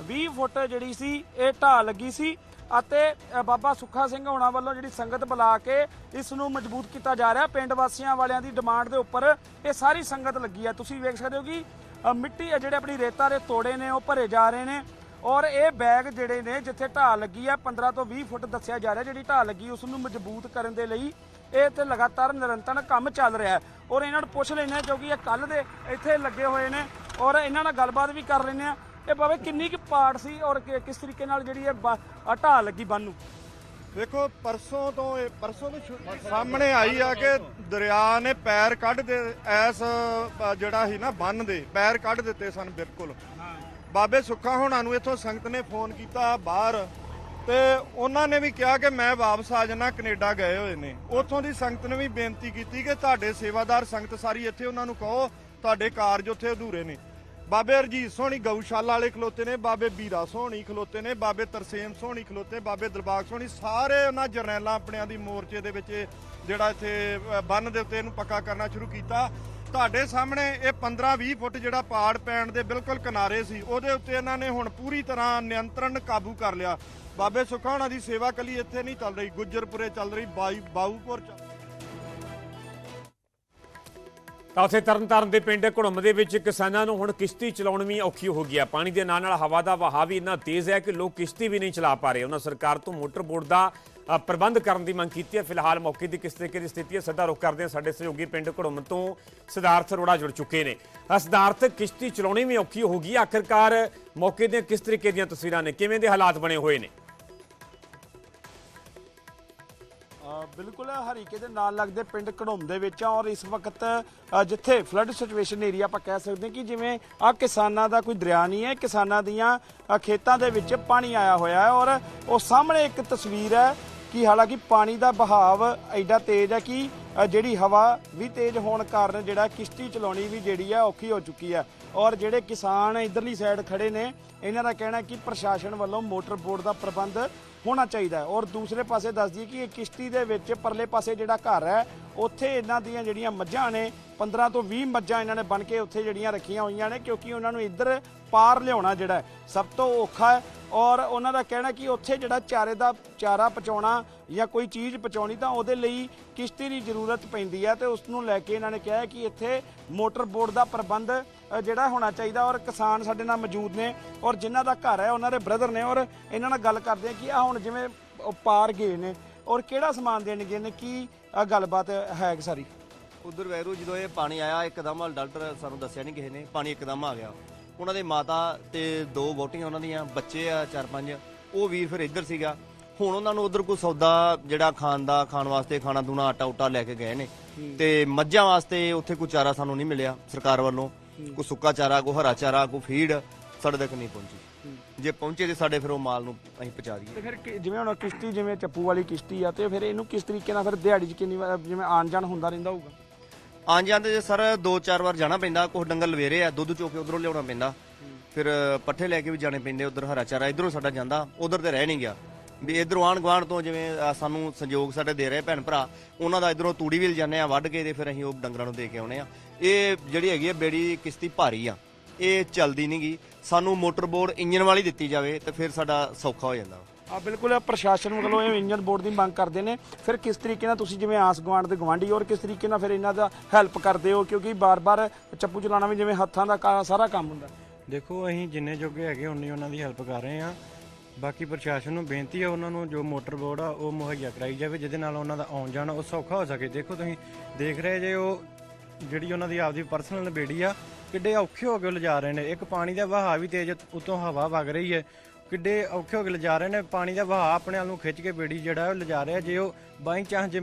20 ਫੁੱਟ ਜਿਹੜੀ ਸੀ, ਇਹ ਢਾਹ ਲੱਗੀ ਸੀ ਅਤੇ ਬਾਬਾ ਸੁੱਖਾ ਸਿੰਘ ਹੋਣਾ ਵੱਲੋਂ ਜਿਹੜੀ ਸੰਗਤ ਬੁਲਾ ਕੇ ਇਸ ਨੂੰ ਮਜ਼ਬੂਤ ਕੀਤਾ ਜਾ ਰਿਹਾ। ਪਿੰਡ ਵਾਸੀਆਂ ਵਾਲਿਆਂ ਦੀ ਡਿਮਾਂਡ ਦੇ ਉੱਪਰ ਇਹ ਸਾਰੀ ਸੰਗਤ ਲੱਗੀ ਹੈ। ਤੁਸੀਂ ਵੇਖ ਸਕਦੇ ਹੋ ਕਿ ਮਿੱਟੀ ਜਿਹੜੇ ਆਪਣੀ ਰੇਤਾ ਦੇ ਤੋੜੇ ਨੇ, ਉਹ ਭਰੇ ਜਾ ਰਹੇ ਨੇ ਔਰ ਇਹ ਬੈਗ ਜਿਹੜੇ ਨੇ ਜਿੱਥੇ ਢਾਹ ਲੱਗੀ ਹੈ 15 ਤੋਂ 20 ਫੁੱਟ ਦੱਸਿਆ ਜਾ ਰਿਹਾ। ਜਿਹੜੀ ਢਾਹ ਲੱਗੀ, ਉਸ ਨੂੰ ਮਜ਼ਬੂਤ ਕਰਨ ਦੇ ਲਈ ਇਹ ਤੇ ਲਗਾਤਾਰ ਨਿਰੰਤਰ ਕੰਮ ਚੱਲ ਰਿਹਾ ਹੈ। ਔਰ ਇਹਨਾਂ ਨੂੰ ਪੁੱਛ ਲੈਣਾ ਕਿਉਂਕਿ ਇਹ ਕੱਲ ਦੇ ਇੱਥੇ ਲੱਗੇ ਹੋਏ ਨੇ। ਔਰ ਇਹਨਾਂ ਨਾਲ ਗੱਲਬਾਤ ਵੀ ਕਰ ਲੈਂਦੇ ਆ ਇਹ ਬਾਬੇ ਕਿੰਨੀ ਕੁ ਪਾੜ ਸੀ ਔਰ ਕਿ- ਕਿਸ ਤਰੀਕੇ ਨਾਲ ਜਿਹੜੀ ਇਹ ਢਾਹ ਲੱਗੀ ਬੰਨ ਨੂੰ? ਵੇਖੋ ਪਰਸੋਂ ਤੋਂ ਇਹ ਪਰਸੋਂ ਤੋਂ ਸਾਹਮਣੇ ਆਈ ਆ ਕਿ ਦਰਿਆ ਨੇ ਪੈਰ ਕੱਢ ਦੇ ਐਸ ਅ, ਜਿਹੜਾ ਸੀ ਨਾ ਬੰਨ ਦੇ ਪੈਰ ਕੱਢ ਦਿੱਤੇ ਸਨ ਬਿਲਕੁਲ। ਬਾਬੇ ਸੁੱਖਾ ਹੋਣਾ ਨੂੰ ਇੱਥੋਂ ਸੰਗਤ ਨੇ ਫੋਨ ਕੀਤਾ ਬਾਹਰ ਤੇ ਉਹਨਾਂ ਨੇ ਵੀ ਕਿਹਾ ਕਿ ਮੈਂ ਵਾਪਸ ਆ ਜਾਣਾ ਕੈਨੇਡਾ ਗਏ ਹੋਏ ਨੇ। ਉੱਥੋਂ ਦੀ ਸੰਗਤ ਨੇ ਵੀ ਬੇਨਤੀ ਕੀਤੀ ਕਿ ਤੁਹਾਡੇ ਸੇਵਾਦਾਰ ਸੰਗਤ ਸਾਰੀ ਇੱਥੇ ਉਹਨਾਂ ਨੂੰ ਕਹੋ ਤੁਹਾਡੇ ਕਾਰਜ ਉੱਥੇ ਅਧੂਰੇ ਨੇ। ਬਾਬੇ ਰਜੀਤ ਸੋਹਣੀ ਗਊਸ਼ਾਲਾ ਵਾਲੇ ਖਲੋਤੇ ਨੇ ਬਾਬੇ ਬੀਰਾ ਸੋਹਣੀ ਖਲੋਤੇ ਨੇ ਬਾਬੇ ਤਰਸੇਮ ਸੋਹਣੀ ਖਲੋਤੇ ਬਾਬੇ ਦਰਬਾਗ ਸੋਹਣੀ ਸਾਰੇ ਉਹਨਾਂ ਜਰਨੈਲਾਂ ਆਪਣਿਆਂ ਦੀ ਮੋਰਚੇ ਦੇ ਵਿੱਚ ਜਿਹੜਾ ਇੱਥੇ ਅ, ਬੰਨ ਦੇ ਉੱਤੇ ਇਹਨੂੰ ਪੱਕਾ ਕਰਨਾ ਸ਼ੁਰੂ ਕੀਤਾ। ਤੁਹਾਡੇ ਸਾਹਮਣੇ ਇਹ 15-20 ਫੁੱਟ ਜਿਹੜਾ ਪਾੜ ਪੈਣ ਦੇ ਬਿਲਕੁਲ ਕਿਨਾਰੇ ਸੀ, ਉਹਦੇ ਉੱਤੇ ਇਹਨਾਂ ਨੇ ਹੁਣ ਪੂਰੀ ਤਰ੍ਹਾਂ ਨਿਯੰਤਰਣ ਕਾਬੂ ਕਰ ਲਿਆ। ਬਾਬੇ ਸੁੱਖਾ ਦੀ ਸੇਵਾ ਕੱਲੀ ਇੱਥੇ ਨਹੀਂ ਚੱਲ ਰਹੀ, ਗੁੱਜਰਪੁਰੇ ਚੱਲ ਰਹੀ ਬਾਊਪੁਰ ਚੱਲ ਤਾਂ ਉੱਥੇ ਤਰਨਤਾਰਨ ਦੇ ਪਿੰਡ ਘੁੜਮ ਦੇ ਵਿੱਚ ਕਿਸਾਨਾਂ ਨੂੰ ਹੁਣ ਕਿਸ਼ਤੀ ਚਲਾਉਣ ਵੀ ਔਖੀ ਹੋ ਗਈ ਹੈ ਪਾਣੀ ਦੇ ਨਾਲ ਨਾਲ ਹਵਾ ਦਾ ਵਹਾਅ ਵੀ ਇੰਨਾ ਤੇਜ਼ ਹੈ ਕਿ ਲੋਕ ਕਿਸ਼ਤੀ ਵੀ ਨਹੀਂ ਚਲਾ ਪਾ ਰਹੇ। ਉਹਨਾਂ ਸਰਕਾਰ ਤੋਂ ਮੋਟਰ ਬੋਰਡ ਦਾ ਪ੍ਰਬੰਧ ਕਰਨ ਦੀ ਮੰਗ ਕੀਤੀ ਹੈ। ਫਿਲਹਾਲ ਮੌਕੇ ਦੀ ਕਿਸ ਤਰੀਕੇ ਦੀ ਸਥਿਤੀ ਹੈ ਸਿੱਧਾ ਰੁਖ ਕਰਦੇ ਹਾਂ। ਸਾਡੇ ਸਹਿਯੋਗੀ ਪਿੰਡ ਘੁੜਮ ਤੋਂ ਸਿਧਾਰਥ ਅਰੋੜਾ ਜੁੜ ਚੁੱਕੇ ਨੇ। ਸਿਧਾਰਥ, ਕਿਸ਼ਤੀ ਚਲਾਉਣੀ ਵੀ ਔਖੀ ਹੋ ਗਈ ਹੈ। ਆਖਿਰਕਾਰ ਮੌਕੇ ਦੀਆਂ ਕਿਸ ਤਰੀਕੇ ਦੀਆਂ ਤਸਵੀਰਾਂ ਨੇ? ਕਿਵੇਂ ਦੇ ਹਾਲਾਤ ਬਣੇ ਹੋਏ ਨੇ? ਬਿਲਕੁਲ ਹਰੀਕੇ ਦੇ ਨਾਲ ਲੱਗਦੇ ਪਿੰਡ ਘੜੋਮ ਦੇ ਵਿੱਚ ਔਰ ਇਸ ਵਕਤ ਜਿੱਥੇ ਫਲੱਡ ਸਿਚੁਏਸ਼ਨ ਏਰੀਆ ਆਪਾਂ ਕਹਿ ਸਕਦੇ ਹਾਂ ਕਿ ਜਿਵੇਂ ਆ ਕਿਸਾਨਾਂ ਦਾ ਕੋਈ ਦਰਿਆ ਨਹੀਂ ਹੈ। ਕਿਸਾਨਾਂ ਦੀਆਂ ਖੇਤਾਂ ਦੇ ਵਿੱਚ ਪਾਣੀ ਆਇਆ ਹੋਇਆ ਹੈ ਔਰ ਉਹ ਸਾਹਮਣੇ ਇੱਕ ਤਸਵੀਰ ਹੈ। ਕਿ ਹਾਲਾਂਕਿ ਪਾਣੀ ਦਾ ਬਹਾਵ ਐਡਾ ਤੇਜ਼ ਹੈ ਕਿ ਜਿਹੜੀ ਹਵਾ ਵੀ ਤੇਜ਼ ਹੋਣ ਕਾਰਨ ਜਿਹੜਾ ਕਿਸ਼ਤੀ ਚਲਾਉਣੀ ਵੀ ਜਿਹੜੀ ਹੈ ਔਖੀ ਹੋ ਚੁੱਕੀ ਹੈ। ਔਰ ਜਿਹੜੇ ਕਿਸਾਨ ਇਧਰਲੀ ਸਾਈਡ ਖੜੇ ਨੇ, ਇਹਨਾਂ ਦਾ ਕਹਿਣਾ ਕਿ ਪ੍ਰਸ਼ਾਸਨ ਵੱਲੋਂ ਮੋਟਰ ਬੋਰਡ ਦਾ ਪ੍ਰਬੰਧ ਹੋਣਾ ਚਾਹੀਦਾ ਹੈ। ਔਰ ਦੂਸਰੇ ਪਾਸੇ ਦੱਸ ਦਈਏ ਕਿ ਇਹ ਕਿਸ਼ਤੀ ਦੇ ਵਿੱਚ ਪਰਲੇ ਪਾਸੇ ਜਿਹੜਾ ਘਰ ਹੈ, ਉੱਥੇ ਇਹਨਾਂ ਦੀਆਂ ਜਿਹੜੀਆਂ ਮੱਝਾਂ ਨੇ 15 ਤੋਂ 20 ਮੱਝਾਂ ਇਹਨਾਂ ਨੇ ਬਣ ਕੇ ਉੱਥੇ ਜਿਹੜੀਆਂ ਰੱਖੀਆਂ ਹੋਈਆਂ ਨੇ, ਕਿਉਂਕਿ ਉਹਨਾਂ ਨੂੰ ਇੱਧਰ ਪਾਰ ਲਿਆਉਣਾ ਜਿਹੜਾ ਸਭ ਤੋਂ ਔਖਾ ਹੈ। ਔਰ ਉਹਨਾਂ ਦਾ ਕਹਿਣਾ ਕਿ ਉੱਥੇ ਜਿਹੜਾ ਚਾਰੇ ਦਾ ਚਾਰਾ ਪਹੁੰਚਾਉਣਾ ਜਾਂ ਕੋਈ ਚੀਜ਼ ਪਹੁੰਚਾਉਣੀ ਤਾਂ ਉਹਦੇ ਲਈ ਕਿਸ਼ਤੀ ਦੀ ਜ਼ਰੂਰਤ ਪੈਂਦੀ ਹੈ ਤੇ ਉਸ ਨੂੰ ਲੈ ਕੇ ਇਹਨਾਂ ਨੇ ਕਿਹਾ ਕਿ ਇੱਥੇ ਮੋਟਰ ਬੋਰਡ ਦਾ ਪ੍ਰਬੰਧ ਜਿਹੜਾ ਹੋਣਾ ਚਾਹੀਦਾ ਔਰ ਕਿਸਾਨ ਸਾਡੇ ਨਾਲ ਮੌਜੂਦ ਨੇ ਔਰ ਜਿਨ੍ਹਾਂ ਦਾ ਘਰ ਹੈ ਉਹਨਾਂ ਦੇ ਬ੍ਰਦਰ ਨੇ ਔਰ ਇਹਨਾਂ ਨਾਲ ਗੱਲ ਕਰਦੇ ਆ ਕਿ ਆ ਹੁਣ ਜਿਵੇਂ ਪਾਰ ਗਏ ਨੇ ਔਰ ਕਿਹੜਾ ਸਮਾਨ ਦੇਣਗੇ ਨੇ, ਕੀ ਗੱਲਬਾਤ ਹੈ ਸਾਰੀ? ਉਧਰ ਵੈਰੂ ਜਦੋਂ ਇਹ ਪਾਣੀ ਆਇਆ, ਇੱਕਦਮ ਡਾਕਟਰ ਸਾਨੂੰ ਦੱਸਿਆ ਨਹੀਂ ਕਿਸੇ ਨੇ, ਪਾਣੀ ਇੱਕਦਮ ਆ ਗਿਆ। ਉਹਨਾਂ ਦੇ ਮਾਤਾ ਤੇ ਦੋ ਵੋਟੀਆਂ ਉਹਨਾਂ ਦੀਆਂ ਬੱਚੇ ਆ ਚਾਰ ਪੰਜ ਉਹ ਵੀਰ ਫਿਰ ਇੱਧਰ ਸੀਗਾ। ਹੁਣ ਉਹਨਾਂ ਨੂੰ ਉਧਰ ਕੋਈ ਸੌਦਾ ਜਿਹੜਾ ਖਾਣ ਦਾ ਖਾਣ ਵਾਸਤੇ ਖਾਣਾ ਦੂਣਾ ਆਟਾ ਉਟਾ ਲੈ ਕੇ ਗਏ ਨੇ। ਤੇ ਮੱਝਾਂ ਵਾਸਤੇ ਉੱਥੇ ਕੋਈ ਚਾਰਾ ਸਾਨੂੰ ਨਹੀਂ ਮਿਲਿਆ ਸਰਕਾਰ ਵੱਲੋਂ। ਕੋਈ ਸੁੱਕਾ ਚਾਰਾ ਕੋਈ ਹਰਾ ਚਾਰਾ ਕੋਈ ਫੀਡ ਸਾਡੇ ਤੱਕ ਨਹੀਂ ਪਹੁੰਚੀ। ਜੇ ਪਹੁੰਚੇ ਤੇ ਸਾਡੇ ਫਿਰ ਉਹ ਮਾਲ ਨੂੰ ਅਸੀਂ ਪਹੁੰਚਾ ਦਈਏ। ਤੇ ਫਿਰ ਕਿ- ਜਿਵੇਂ ਹੁਣ ਕਿਸ਼ਤੀ ਜਿਵੇਂ ਚੱਪੂ ਵਾਲੀ ਕਿਸ਼ਤੀ ਆ ਤੇ ਫਿਰ ਇਹਨੂੰ ਕਿਸ ਤਰੀਕੇ ਨਾਲ ਫਿਰ ਦਿਹਾੜੀ 'ਚ ਕਿੰਨੀ ਵਾਰ ਜਿਵੇਂ ਆਣ ਜਾਣ ਹੁੰਦਾ ਰਹਿੰਦਾ ਹੋਊਗਾ? ਆਂ ਜਾਂਦੇ ਜੇ ਸਰ ਦੋ ਚਾਰ ਵਾਰ ਜਾਣਾ ਪੈਂਦਾ ਕੁਝ ਡੰਗਰ ਲਵੇਰੇ ਆ, ਦੁੱਧ ਚੋ ਕੇ ਉਧਰੋਂ ਲਿਆਉਣਾ ਪੈਂਦਾ। ਫਿਰ ਪੱਠੇ ਲੈ ਕੇ ਵੀ ਜਾਣੇ ਪੈਂਦੇ ਉਧਰ ਹਰਾ ਚਾਰਾ, ਇਧਰੋਂ ਸਾਡਾ ਜਾਂਦਾ, ਉਧਰ ਤੇ ਰਹਿ ਨਹੀਂ ਗਿਆ। ਵੀ ਇਧਰੋਂ ਆਣ ਗਵਾਂਢ ਤੋਂ ਜਿਵੇਂ ਸਾਨੂੰ ਸੰਯੋਗ ਸਾਡੇ ਦੇ ਰਹੇ ਭੈਣ ਭਰਾ, ਉਹਨਾਂ ਦਾ ਇਧਰੋਂ ਤੂੜੀ ਵੀ ਲਿਜਾਨੇ ਆ, ਵੱਢ ਕੇ ਤੇ ਫਿਰ ਅਸੀਂ ਉਹ ਡੰਗਰਾਂ ਨੂੰ ਦੇ ਕੇ ਆਉਣੇ ਆ। ਇਹ ਜਿਹੜੀ ਹੈਗੀ ਆ, ਬੇੜੀ ਕਿਸ਼ਤੀ ਭਾਰੀ ਆ। ਇਹ ਚੱਲਦੀ ਨਹੀਂਗੀ ਸਾਨੂੰ ਮੋਟਰ ਬੋਰਡ ਇੰਜਨ ਵਾਲੀ ਦਿੱਤੀ ਜਾਵੇ ਤੇ ਫਿਰ ਸਾਡਾ ਸੌਖਾ ਹੋ ਜਾਂਦਾ। ਆ ਬਿਲਕੁਲ ਪ੍ਰਸ਼ਾਸਨ ਵੱਲੋਂ ਇਹ ਇੰਜਨ ਬੋਰਡ ਦੀ ਮੰਗ ਕਰਦੇ ਨੇ। ਫਿਰ ਕਿਸ ਤਰੀਕੇ ਨਾਲ ਤੁਸੀਂ ਜਿਵੇਂ ਆਸ ਗਵਾਂਡ ਦੇ ਗਵਾਂਢੀ ਔਰ ਕਿਸ ਤਰੀਕੇ ਨਾਲ ਫਿਰ ਇਹਨਾਂ ਦਾ ਹੈਲਪ ਕਰਦੇ ਹੋ? ਕਿਉਂਕਿ ਬਾਰ-ਬਾਰ ਚੱਪੂ ਚਲਾਉਣਾ ਵੀ ਜਿਵੇਂ ਹੱਥਾਂ ਦਾ ਕਾ- ਸਾਰਾ ਕੰਮ ਹੁੰਦਾ। ਦੇਖੋ, ਅਸੀਂ ਜਿੰਨੇ ਜੋਗੇ ਹੈਗੇ ਉਨੀ ਉਹਨਾਂ ਦੀ ਹੈਲਪ ਕਰ ਰਹੇ ਹਾਂ। ਬਾਕੀ ਪ੍ਰਸ਼ਾਸਨ ਨੂੰ ਬੇਨਤੀ ਹੈ ਉਹਨਾਂ ਨੂੰ ਜੋ ਮੋਟਰ ਬੋਰਡ ਆ, ਉਹ ਮੁਹੱਈਆ ਕਰਾਈ ਜਾਵੇ, ਜਿਹਦੇ ਨਾਲ ਉਹਨਾਂ ਦਾ ਆਉਣ ਜਾਣ ਉਹ ਸੌਖਾ ਹੋ ਸਕੇ। ਦੇਖੋ, ਤੁਸੀਂ ਦੇਖ ਰਹੇ ਜੇ ਉਹ ਜਿਹੜੀ ਉਹਨਾਂ ਦੀ ਆਪਦੀ ਪਰਸਨਲ ਬੇੜੀ ਆ, ਕਿੱਡੇ ਔਖੇ ਹੋ ਕੇ ਲਿਜਾ ਰਹੇ ਨੇ। ਇੱਕ ਪਾਣੀ ਦਾ ਵਹਾਅ ਵੀ ਤੇਜ਼, ਉਤੋਂ ਹਵਾ ਵਗ ਰਹੀ ਹੈ। ਕਿੱਡੇ ਔਖੇ ਹੋ ਕੇ ਲਿਜਾ ਰਹੇ ਨੇ ਪਾਣੀ ਦਾ ਵਹਾਅ ਆਪਣੇ ਵੱਲ ਨੂੰ ਖਿੱਚ ਕੇ ਬੇੜੀ ਜਿਹੜਾ ਉਹ ਲਿਜਾ ਰਿਹਾ ਜੇ ਉਹ ਬਾਈ ਚਾਂਸ ਜੇ